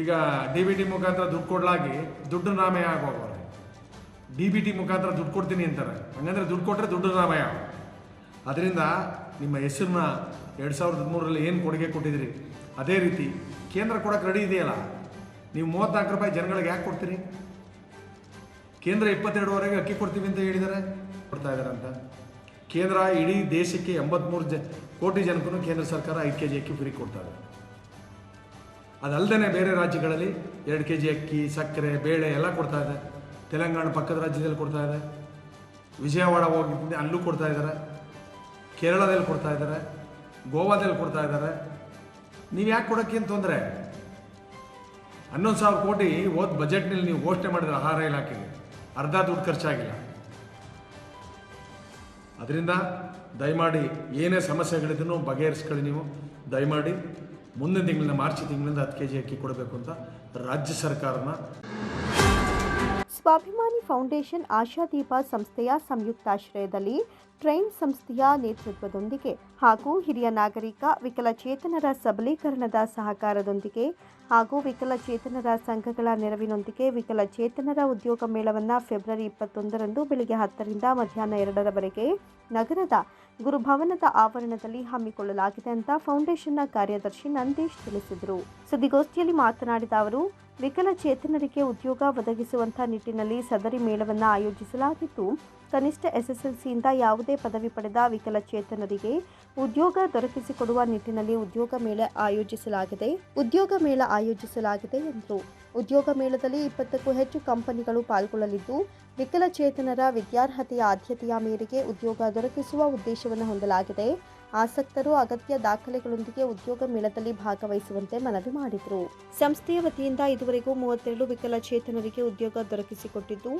ಈಗ ಡಿ ಬಿ ಟಿ ಮುಖಾಂತರ ದುಡ್ಡು ಕೊಡಲಾಗಿ ದುಡ್ಡು ರಾಮಯ್ಯ ಆಗೋಗವ್ರೆ. ಡಿ ಬಿ ಟಿ ಮುಖಾಂತರ ದುಡ್ಡು ಕೊಡ್ತೀನಿ ಅಂತಾರೆ. ಹಂಗಂದ್ರೆ ದುಡ್ಡು ಕೊಟ್ಟರೆ ದುಡ್ಡು ರಾಮಯ್ಯ ಅದರಿಂದ ನಿಮ್ಮ ಹೆಸರನ್ನ ಎರಡು ಸಾವಿರದ ಹದಿಮೂರರಲ್ಲಿ ಏನು ಕೊಡುಗೆ ಕೊಟ್ಟಿದ್ದೀರಿ? ಅದೇ ರೀತಿ ಕೇಂದ್ರ ಕೊಡೋಕೆ ರೆಡಿ ಇದೆಯಲ್ಲ, ನೀವು ಮೂವತ್ತ್ನಾಲ್ಕು ರೂಪಾಯಿ ಜನಗಳಿಗೆ ಯಾಕೆ ಕೊಡ್ತೀರಿ? ಕೇಂದ್ರ ಇಪ್ಪತ್ತೆರಡುವರೆಗೆ ಅಕ್ಕಿ ಕೊಡ್ತೀವಿ ಅಂತ ಹೇಳಿದ್ದಾರೆ ಕೊಡ್ತಾ ಇದ್ದಾರೆ ಅಂತ. ಕೇಂದ್ರ ಇಡೀ ದೇಶಕ್ಕೆ ಎಂಬತ್ಮೂರು ಜ, ಕೋಟಿ ಜನಕ್ಕೂ ಕೇಂದ್ರ ಸರ್ಕಾರ ಐದು ಕೆ ಜಿ ಅಕ್ಕಿ ಫ್ರೀ ಕೊಡ್ತಾರೆ ಅದಲ್ಲದೆ ಬೇರೆ ರಾಜ್ಯಗಳಲ್ಲಿ ಎರಡು ಕೆ ಜಿ ಅಕ್ಕಿ, ಸಕ್ಕರೆ, ಬೇಳೆ ಎಲ್ಲ ಕೊಡ್ತಾ ಇದೆ. ತೆಲಂಗಾಣ ಪಕ್ಕದ ರಾಜ್ಯದಲ್ಲಿ ಕೊಡ್ತಾ ಇದೆ. ವಿಜಯವಾಡ ಹೋಗಿದ್ದೆ, ಅಲ್ಲೂ ಕೊಡ್ತಾ ಇದ್ದಾರೆ. ಕೇರಳದಲ್ಲಿ ಕೊಡ್ತಾ ಇದ್ದಾರೆ. ಗೋವಾದಲ್ಲಿ ಕೊಡ್ತಾ ಇದ್ದಾರೆ. ನೀವು ಯಾಕೆ ಕೊಡೋಕ್ಕೆ ಅಂತಂದರೆ ತೊಂದರೆ? ಹನ್ನೊಂದು ಸಾವಿರ ಕೋಟಿ ಹೋದ ಬಜೆಟ್ನಲ್ಲಿ ನೀವು ಘೋಷಣೆ ಮಾಡಿದ್ರೆ ಆಹಾರ ಇಲಾಖೆಗೆ. ಅರ್ಧ ದುಡ್ಡು ಖರ್ಚಾಗಿಲ್ಲ. ಅದರಿಂದ ದಯಮಾಡಿ ಏನೇ ಸಮಸ್ಯೆಗಳಿದ್ರು ಬಗೆಹರಿಸ್ಕೊಳ್ಳಿ ನೀವು. ದಯಮಾಡಿ ಮುಂದಿನ ತಿಂಗಳಿಂದ, ಮಾರ್ಚ್ ತಿಂಗಳಿಂದ ಹತ್ತು ಕೆ ಜಿ ಅಕ್ಕಿ ಕೊಡಬೇಕು ಅಂತ ರಾಜ್ಯ ಸರ್ಕಾರನ ಸ್ವಾಭಿಮಾನಿ ಫೌಂಡೇಶನ್ ಆಶಾದೀಪ ಸಂಸ್ಥೆಯ ಸಂಯುಕ್ತಾಶ್ರಯದಲ್ಲಿ ಟ್ರೈನ್ ಸಂಸ್ಥೆಯ ನೇತೃತ್ವದೊಂದಿಗೆ ಹಾಗೂ ಹಿರಿಯ ನಾಗರಿಕ ವಿಕಲಚೇತನರ ಸಬಲೀಕರಣದ ಸಹಕಾರದೊಂದಿಗೆ ಹಾಗೂ ವಿಕಲಚೇತನರ ಸಂಘಗಳ ನೆರವಿನೊಂದಿಗೆ ವಿಕಲಚೇತನರ ಉದ್ಯೋಗ ಮೇಳವನ್ನು ಫೆಬ್ರವರಿ ಇಪ್ಪತ್ತೊಂದರಂದು ಬೆಳಗ್ಗೆ ಹತ್ತರಿಂದ ಮಧ್ಯಾಹ್ನ ಎರಡರವರೆಗೆ ನಗರದ ಗುರುಭವನದ ಆವರಣದಲ್ಲಿ ಹಮ್ಮಿಕೊಳ್ಳಲಾಗಿದೆ ಅಂತ ಫೌಂಡೇಶನ್ನ ಕಾರ್ಯದರ್ಶಿ ನಂದೀಶ್ ತಿಳಿಸಿದರು. ಸುದ್ದಿಗೋಷ್ಠಿಯಲ್ಲಿ ಮಾತನಾಡಿದ ಅವರು, ವಿಕಲಚೇತನರಿಗೆ ಉದ್ಯೋಗ ಒದಗಿಸುವಂಥ ನಿಟ್ಟಿನಲ್ಲಿ ಸದರಿ ಮೇಳವನ್ನು ಆಯೋಜಿಸಲಾಗಿದ್ದು ಕನಿಷ್ಠ ಎಸ್ಎಸ್ಎಲ್ಸಿಯಿಂದ ಯಾವುದೇ ಪದವಿ ಪಡೆದ ವಿಕಲಚೇತನರಿಗೆ ಉದ್ಯೋಗ ದೊರಕಿಸಿಕೊಡುವ ನಿಟ್ಟಿನಲ್ಲಿ ಉದ್ಯೋಗ ಮೇಳ ಆಯೋಜಿಸಲಾಗಿದೆ. ಉದ್ಯೋಗ ಮೇಳ ಆಯೋಜಿಸಲಾಗಿದೆ ಎಂದರು ಉದ್ಯೋಗ ಮೇಳದಲ್ಲಿ ಇಪ್ಪತ್ತಕ್ಕೂ ಹೆಚ್ಚು ಕಂಪನಿಗಳು ಪಾಲ್ಗೊಳ್ಳಲಿದ್ದು, ವಿಕಲಚೇತನರ ವಿದ್ಯಾರ್ಹತೆಯ ಆದ್ಯತೆಯ ಮೇರೆಗೆ ಉದ್ಯೋಗ ದೊರಕಿಸುವ ಉದ್ದೇಶವನ್ನು ಹೊಂದಲಾಗಿದೆ. ಆಸಕ್ತರು ಅಗತ್ಯ ದಾಖಲೆಗಳೊಂದಿಗೆ ಉದ್ಯೋಗ ಮೇಳದಲ್ಲಿ ಭಾಗವಹಿಸುವಂತೆ ಮನವಿ ಮಾಡಿದರು. ಸಂಸ್ಥೆಯ ವತಿಯಿಂದ ಇದುವರೆಗೂ ಮೂವತ್ತೆರಡು ವಿಕಲಚೇತನರಿಗೆ ಉದ್ಯೋಗ ದೊರಕಿಸಿಕೊಟ್ಟಿದ್ದು,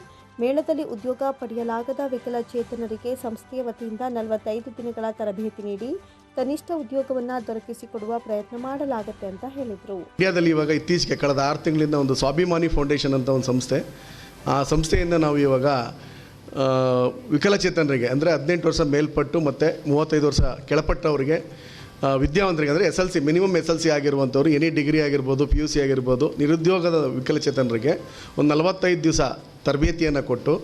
ಮೇಳದಲ್ಲಿ ಉದ್ಯೋಗ ಪಡೆಯಲಾಗದ ವಿಕಲಚೇತನರಿಗೆ ಸಂಸ್ಥೆಯ ವತಿಯಿಂದ ನಲವತ್ತೈದು ದಿನಗಳ ತರಬೇತಿ ನೀಡಿ ಕನಿಷ್ಠ ಉದ್ಯೋಗವನ್ನು ದೊರಕಿಸಿಕೊಡುವ ಪ್ರಯತ್ನ ಮಾಡಲಾಗುತ್ತೆ ಅಂತ ಹೇಳಿದರು. ಇಂಡಿಯಾದಲ್ಲಿ ಇವಾಗ ಇತ್ತೀಚೆಗೆ ಕಳೆದ ಆರು ತಿಂಗಳಿಂದ ಒಂದು ಸ್ವಾಭಿಮಾನಿ ಫೌಂಡೇಶನ್ ಅಂತ ಒಂದು ಸಂಸ್ಥೆ. ಆ ಸಂಸ್ಥೆಯಿಂದ ನಾವು ಇವಾಗ ವಿಕಲಚೇತನರಿಗೆ, ಅಂದರೆ ಹದಿನೆಂಟು ವರ್ಷ ಮೇಲ್ಪಟ್ಟು ಮತ್ತು ಮೂವತ್ತೈದು ವರ್ಷ ಕೆಳಪಟ್ಟವರಿಗೆ ವಿದ್ಯಾವಂತರಿಗೆ, ಅಂದರೆ S L C, minimum S L C ಆಗಿರುವಂಥವ್ರು, any degree ಆಗಿರ್ಬೋದು, ಪಿ ಯು ಸಿ ಆಗಿರ್ಬೋದು, ನಿರುದ್ಯೋಗದ ವಿಕಲಚೇತನರಿಗೆ ಒಂದು ನಲವತ್ತೈದು ದಿವಸ ತರಬೇತಿಯನ್ನು ಕೊಟ್ಟು,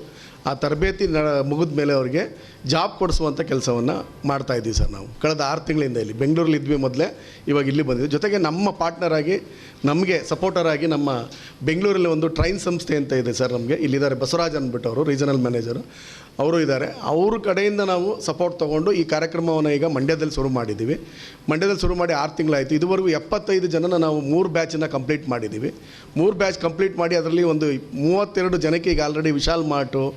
ಆ ತರಬೇತಿ ನ ಮುಗಿದ ಮೇಲೆ ಅವರಿಗೆ ಜಾಬ್ ಕೊಡಿಸುವಂಥ ಕೆಲಸವನ್ನು ಮಾಡ್ತಾ ಇದ್ದೀವಿ ಸರ್ ನಾವು. ಕಳೆದ ಆರು ತಿಂಗಳಿಂದ ಇಲ್ಲಿ. ಬೆಂಗಳೂರಲ್ಲಿ ಇದ್ವಿ ಮೊದಲೇ, ಇವಾಗ ಇಲ್ಲಿ ಬಂದಿದ್ವಿ ಜೊತೆಗೆ ನಮ್ಮ ಪಾರ್ಟ್ನರಾಗಿ ನಮಗೆ ಸಪೋರ್ಟರ್ ಆಗಿ ನಮ್ಮ ಬೆಂಗಳೂರಲ್ಲಿ ಒಂದು ಟ್ರೈನ್ ಸಂಸ್ಥೆ ಅಂತ ಇದೆ ಸರ್ ನಮಗೆ. ಇಲ್ಲಿದ್ದಾರೆ ಬಸವರಾಜ್ ಅಂದ್ಬಿಟ್ಟು ಅವರು ರೀಜನಲ್ ಮ್ಯಾನೇಜರು ಅವರು ಇದ್ದಾರೆ. ಅವ್ರ ಕಡೆಯಿಂದ ನಾವು ಸಪೋರ್ಟ್ ತೊಗೊಂಡು ಈ ಕಾರ್ಯಕ್ರಮವನ್ನು ಈಗ ಮಂಡ್ಯದಲ್ಲಿ ಶುರು ಮಾಡಿದ್ದೀವಿ. ಮಂಡ್ಯದಲ್ಲಿ ಶುರು ಮಾಡಿ ಆರು ತಿಂಗಳಾಯಿತು. ಇದುವರೆಗೂ ಎಪ್ಪತ್ತೈದು ಜನನ ನಾವು ಮೂರು ಬ್ಯಾಚನ್ನು ಕಂಪ್ಲೀಟ್ ಮಾಡಿದ್ದೀವಿ. ಮೂರು ಬ್ಯಾಚ್ ಕಂಪ್ಲೀಟ್ ಮಾಡಿ ಅದರಲ್ಲಿ ಒಂದು ಮೂವತ್ತೆರಡು ಜನಕ್ಕೆ ಈಗ ಆಲ್ರೆಡಿ ವಿಶಾಲ್ ಮಾರ್ಟು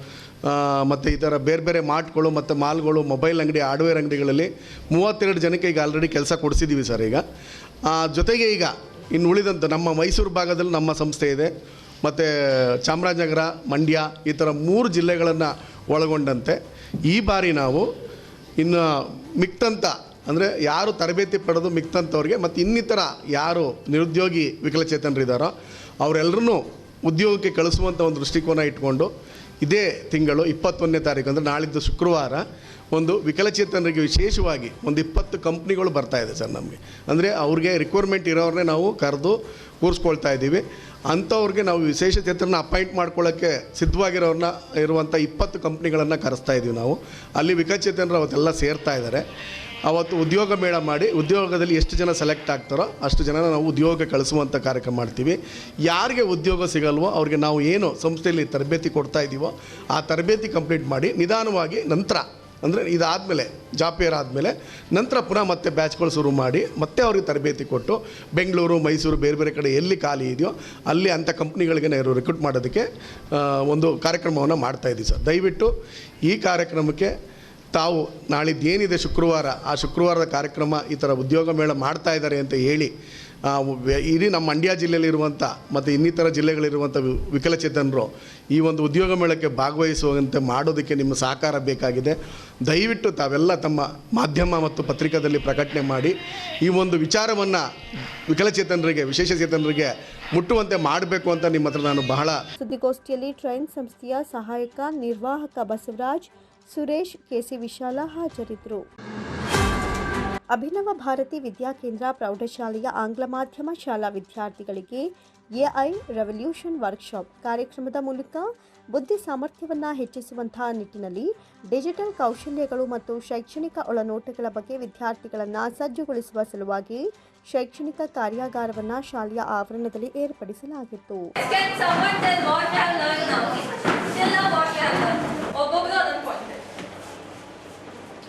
ಮತ್ತು ಈ ಥರ ಬೇರೆ ಬೇರೆ ಮಾರ್ಟ್ಗಳು ಮತ್ತು ಮಾಲ್ಗಳು, ಮೊಬೈಲ್ ಅಂಗಡಿ, ಹಾರ್ಡ್ವೇರ್ ಅಂಗಡಿಗಳಲ್ಲಿ ಮೂವತ್ತೆರಡು ಜನಕ್ಕೆ ಈಗ ಆಲ್ರೆಡಿ ಕೆಲಸ ಕೊಡಿಸಿದ್ದೀವಿ ಸರ್ ಈಗ. ಜೊತೆಗೆ ಈಗ ಇನ್ನು ಉಳಿದಂಥ ನಮ್ಮ ಮೈಸೂರು ಭಾಗದಲ್ಲಿ ನಮ್ಮ ಸಂಸ್ಥೆ ಇದೆ. ಮತ್ತು ಚಾಮರಾಜನಗರ, ಮಂಡ್ಯ ಈ ಥರ ಮೂರು ಜಿಲ್ಲೆಗಳನ್ನು ಒಳಗೊಂಡಂತೆ. ಈ ಬಾರಿ ನಾವು ಇನ್ನು ಮಿಕ್ತಂತ ಅಂದರೆ ಯಾರು ತರಬೇತಿ ಪಡೆದು ಮಿಕ್ತಂಥವ್ರಿಗೆ ಮತ್ತು ಇನ್ನಿತರ ಯಾರು ನಿರುದ್ಯೋಗಿ ವಿಕಲಚೇತನರಿದ್ದಾರೋ ಅವರೆಲ್ಲರೂ ಉದ್ಯೋಗಕ್ಕೆ ಕಳಿಸುವಂಥ ಒಂದು ದೃಷ್ಟಿಕೋನ ಇಟ್ಕೊಂಡು ಇದೇ ತಿಂಗಳು ಇಪ್ಪತ್ತೊಂದನೇ ತಾರೀಕು ಅಂದರೆ ನಾಳಿದ್ದು ಶುಕ್ರವಾರ ಒಂದು ವಿಕಲಚೇತನರಿಗೆ ವಿಶೇಷವಾಗಿ ಒಂದು ಇಪ್ಪತ್ತು ಕಂಪ್ನಿಗಳು ಬರ್ತಾ ಇದೆ ಸರ್ ನಮಗೆ. ಅಂದರೆ ಅವ್ರಿಗೆ ರಿಕ್ವೈರ್ಮೆಂಟ್ ಇರೋರನ್ನೇ ನಾವು ಕರೆದು ಕೂರಿಸ್ಕೊಳ್ತಾ ಇದ್ದೀವಿ. ಅಂಥವ್ರಿಗೆ ನಾವು ವಿಶೇಷ ಚೇತನ ಅಪಾಯಿಂಟ್ ಮಾಡ್ಕೊಳ್ಳೋಕ್ಕೆ ಸಿದ್ಧವಾಗಿರೋರನ್ನ ಇರುವಂಥ ಇಪ್ಪತ್ತು ಕಂಪ್ನಿಗಳನ್ನು ಕರೆಸ್ತಾ ಇದ್ದೀವಿ ನಾವು. ಅಲ್ಲಿ ವಿಕಲಚೇತನರು ಅವತ್ತೆಲ್ಲ ಸೇರ್ತಾ ಇದ್ದಾರೆ. ಅವತ್ತು ಉದ್ಯೋಗ ಮೇಳ ಮಾಡಿ ಉದ್ಯೋಗದಲ್ಲಿ ಎಷ್ಟು ಜನ ಸೆಲೆಕ್ಟ್ ಆಗ್ತಾರೋ ಅಷ್ಟು ಜನನ ನಾವು ಉದ್ಯೋಗ ಕಳಿಸುವಂಥ ಕಾರ್ಯಕ್ರಮ ಮಾಡ್ತೀವಿ. ಯಾರಿಗೆ ಉದ್ಯೋಗ ಸಿಗಲ್ವೋ ಅವ್ರಿಗೆ ನಾವು ಏನು ಸಂಸ್ಥೆಯಲ್ಲಿ ತರಬೇತಿ ಕೊಡ್ತಾ ಇದ್ದೀವೋ ಆ ತರಬೇತಿ ಕಂಪ್ಲೀಟ್ ಮಾಡಿ ನಿಧಾನವಾಗಿ ನಂತರ, ಅಂದರೆ ಇದಾದಮೇಲೆ ಜಾಬ್ ಆದಮೇಲೆ ನಂತರ ಪುನಃ ಮತ್ತೆ ಬ್ಯಾಚ್ಗಳು ಶುರು ಮಾಡಿ ಮತ್ತೆ ಅವ್ರಿಗೆ ತರಬೇತಿ ಕೊಟ್ಟು ಬೆಂಗಳೂರು, ಮೈಸೂರು ಬೇರೆ ಬೇರೆ ಕಡೆ ಎಲ್ಲಿ ಖಾಲಿ ಇದೆಯೋ ಅಲ್ಲಿ ಅಂಥ ಕಂಪ್ನಿಗಳಿಗೆ ನಾವು ರಿಕ್ರೂಟ್ ಮಾಡೋದಕ್ಕೆ ಒಂದು ಕಾರ್ಯಕ್ರಮವನ್ನು ಮಾಡ್ತಾ ಇದ್ದೀವಿ ಸರ್. ದಯವಿಟ್ಟು ಈ ಕಾರ್ಯಕ್ರಮಕ್ಕೆ ತಾವು ನಾಳಿದ್ದು ಏನಿದೆ ಶುಕ್ರವಾರ, ಆ ಶುಕ್ರವಾರದ ಕಾರ್ಯಕ್ರಮ ಈ ಥರ ಉದ್ಯೋಗ ಮೇಳ ಮಾಡ್ತಾ ಇದ್ದಾರೆ ಅಂತ ಹೇಳಿ ಇಡೀ ನಮ್ಮ ಮಂಡ್ಯ ಜಿಲ್ಲೆಯಲ್ಲಿರುವಂಥ ಮತ್ತು ಇನ್ನಿತರ ಜಿಲ್ಲೆಗಳಿರುವಂಥ ವಿಕಲಚೇತನರು ಈ ಒಂದು ಉದ್ಯೋಗ ಮೇಳಕ್ಕೆ ಭಾಗವಹಿಸುವಂತೆ ಮಾಡೋದಕ್ಕೆ ನಿಮ್ಮ ಸಹಕಾರ ಬೇಕಾಗಿದೆ. ದಯವಿಟ್ಟು ತಾವೆಲ್ಲ ತಮ್ಮ ಮಾಧ್ಯಮ ಮತ್ತು ಪತ್ರಿಕಾದಲ್ಲಿ ಪ್ರಕಟಣೆ ಮಾಡಿ, ಈ ಒಂದು ವಿಚಾರವನ್ನು ವಿಕಲಚೇತನರಿಗೆ, ವಿಶೇಷ ಚೇತನರಿಗೆ ಮುಟ್ಟುವಂತೆ ಮಾಡಬೇಕು ಅಂತ ನಿಮ್ಮ ಹತ್ರ ನಾನು ಬಹಳ ಸುದ್ದಿಗೋಷ್ಠಿಯಲ್ಲಿ ಟ್ರೈನ್ ಸಂಸ್ಥೆಯ ಸಹಾಯಕ ನಿರ್ವಾಹಕ ಬಸವರಾಜ್ ಸುರೇಶ್, ಕೆಸಿ ವಿಶಾಲ ಹಾಜರಿದ್ದರು. ಅಭಿನವ ಭಾರತಿ ವಿದ್ಯಾಕೇಂದ್ರ ಪ್ರೌಢಶಾಲೆಯ ಆಂಗ್ಲ ಮಾಧ್ಯಮ ಶಾಲಾ ವಿದ್ಯಾರ್ಥಿಗಳಿಗೆ ಎಐ ರೆವಲ್ಯೂಷನ್ ವರ್ಕ್ಶಾಪ್ ಕಾರ್ಯಕ್ರಮದ ಮೂಲಕ ಬುದ್ಧಿ ಸಾಮರ್ಥ್ಯವನ್ನು ಹೆಚ್ಚಿಸುವಂತಹ ನಿಟ್ಟಿನಲ್ಲಿ ಡಿಜಿಟಲ್ ಕೌಶಲ್ಯಗಳು ಮತ್ತು ಶೈಕ್ಷಣಿಕ ಒಳನೋಟಗಳ ಬಗ್ಗೆ ವಿದ್ಯಾರ್ಥಿಗಳನ್ನು ಸಜ್ಜುಗೊಳಿಸುವ ಸಲುವಾಗಿ ಶೈಕ್ಷಣಿಕ ಕಾರ್ಯಾಗಾರವನ್ನು ಶಾಲೆಯ ಆವರಣದಲ್ಲಿ ಏರ್ಪಡಿಸಲಾಗಿತ್ತು.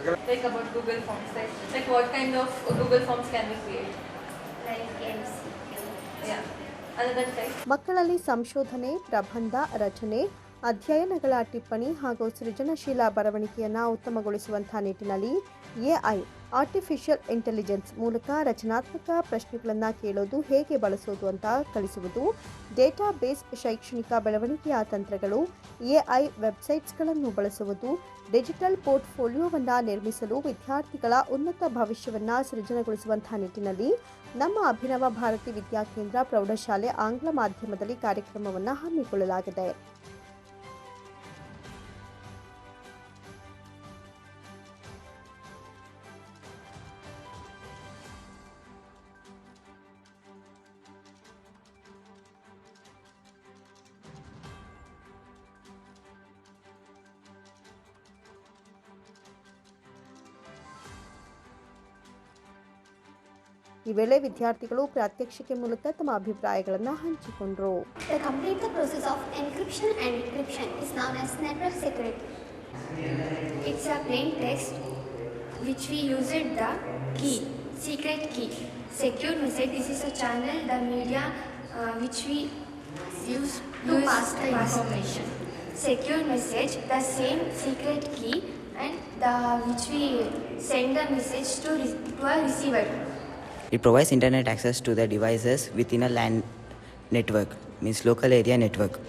Like about Google Forms, like, like what kind of Google Forms can we create? like MCQ. Yeah. Type. ಮಕ್ಕಳಲ್ಲಿ ಸಂಶೋಧನೆ ಪ್ರಬಂಧ ರಚನೆ ಅಧ್ಯಯನಗಳ ಟಿಪ್ಪಣಿ ಹಾಗೂ ಸೃಜನಶೀಲ ಬರವಣಿಗೆಯನ್ನು ಉತ್ತಮಗೊಳಿಸುವಂತಹ ನಿಟ್ಟಿನಲ್ಲಿ ಎಐ ಆರ್ಟಿಫಿಷಿಯಲ್ ಇಂಟೆಲಿಜೆನ್ಸ್ ಮೂಲಕ ರಚನಾತ್ಮಕ ಪ್ರಶ್ನೆಗಳನ್ನು ಕೇಳೋದು ಹೇಗೆ ಬಳಸೋದು ಅಂತ ಕಲಿಸುವುದು ಡೇಟಾ ಬೇಸ್ ಶೈಕ್ಷಣಿಕ ಬೆಳವಣಿಗೆಯ ತಂತ್ರಗಳು, ಎಐ ವೆಬ್ಸೈಟ್ಸ್ಗಳನ್ನು ಬಳಸುವುದು, ಡಿಜಿಟಲ್ ಪೋರ್ಟ್ಫೋಲಿಯೋವನ್ನು ನಿರ್ಮಿಸಲು ವಿದ್ಯಾರ್ಥಿಗಳ ಉನ್ನತ ಭವಿಷ್ಯವನ್ನು ಸೃಜನಗೊಳಿಸುವಂತಹ ನಿಟ್ಟಿನಲ್ಲಿ ನಮ್ಮ ಅಭಿನವ ಭಾರತಿ ವಿದ್ಯಾಕೇಂದ್ರ ಪ್ರೌಢಶಾಲೆ ಆಂಗ್ಲ ಮಾಧ್ಯಮದಲ್ಲಿ ಕಾರ್ಯಕ್ರಮವನ್ನು ಹಮ್ಮಿಕೊಳ್ಳಲಾಗಿದೆ. ವೇಳೆ ವಿದ್ಯಾರ್ಥಿಗಳು ಪ್ರಾತ್ಯಕ್ಷಿಕೆ ಮೂಲಕ ತಮ್ಮ ಅಭಿಪ್ರಾಯಗಳನ್ನು ಹಂಚಿಕೊಂಡರು The complete the process of encryption and decryption is known as network security. It's a plain text which we use it the key, secret key. Secure message, this is a channel, the media uh, which we use to pass the information. Secure message, the same secret key and the which we send the message to, re- to a receiver. It provides internet access to the devices within a LAN network, means local area network.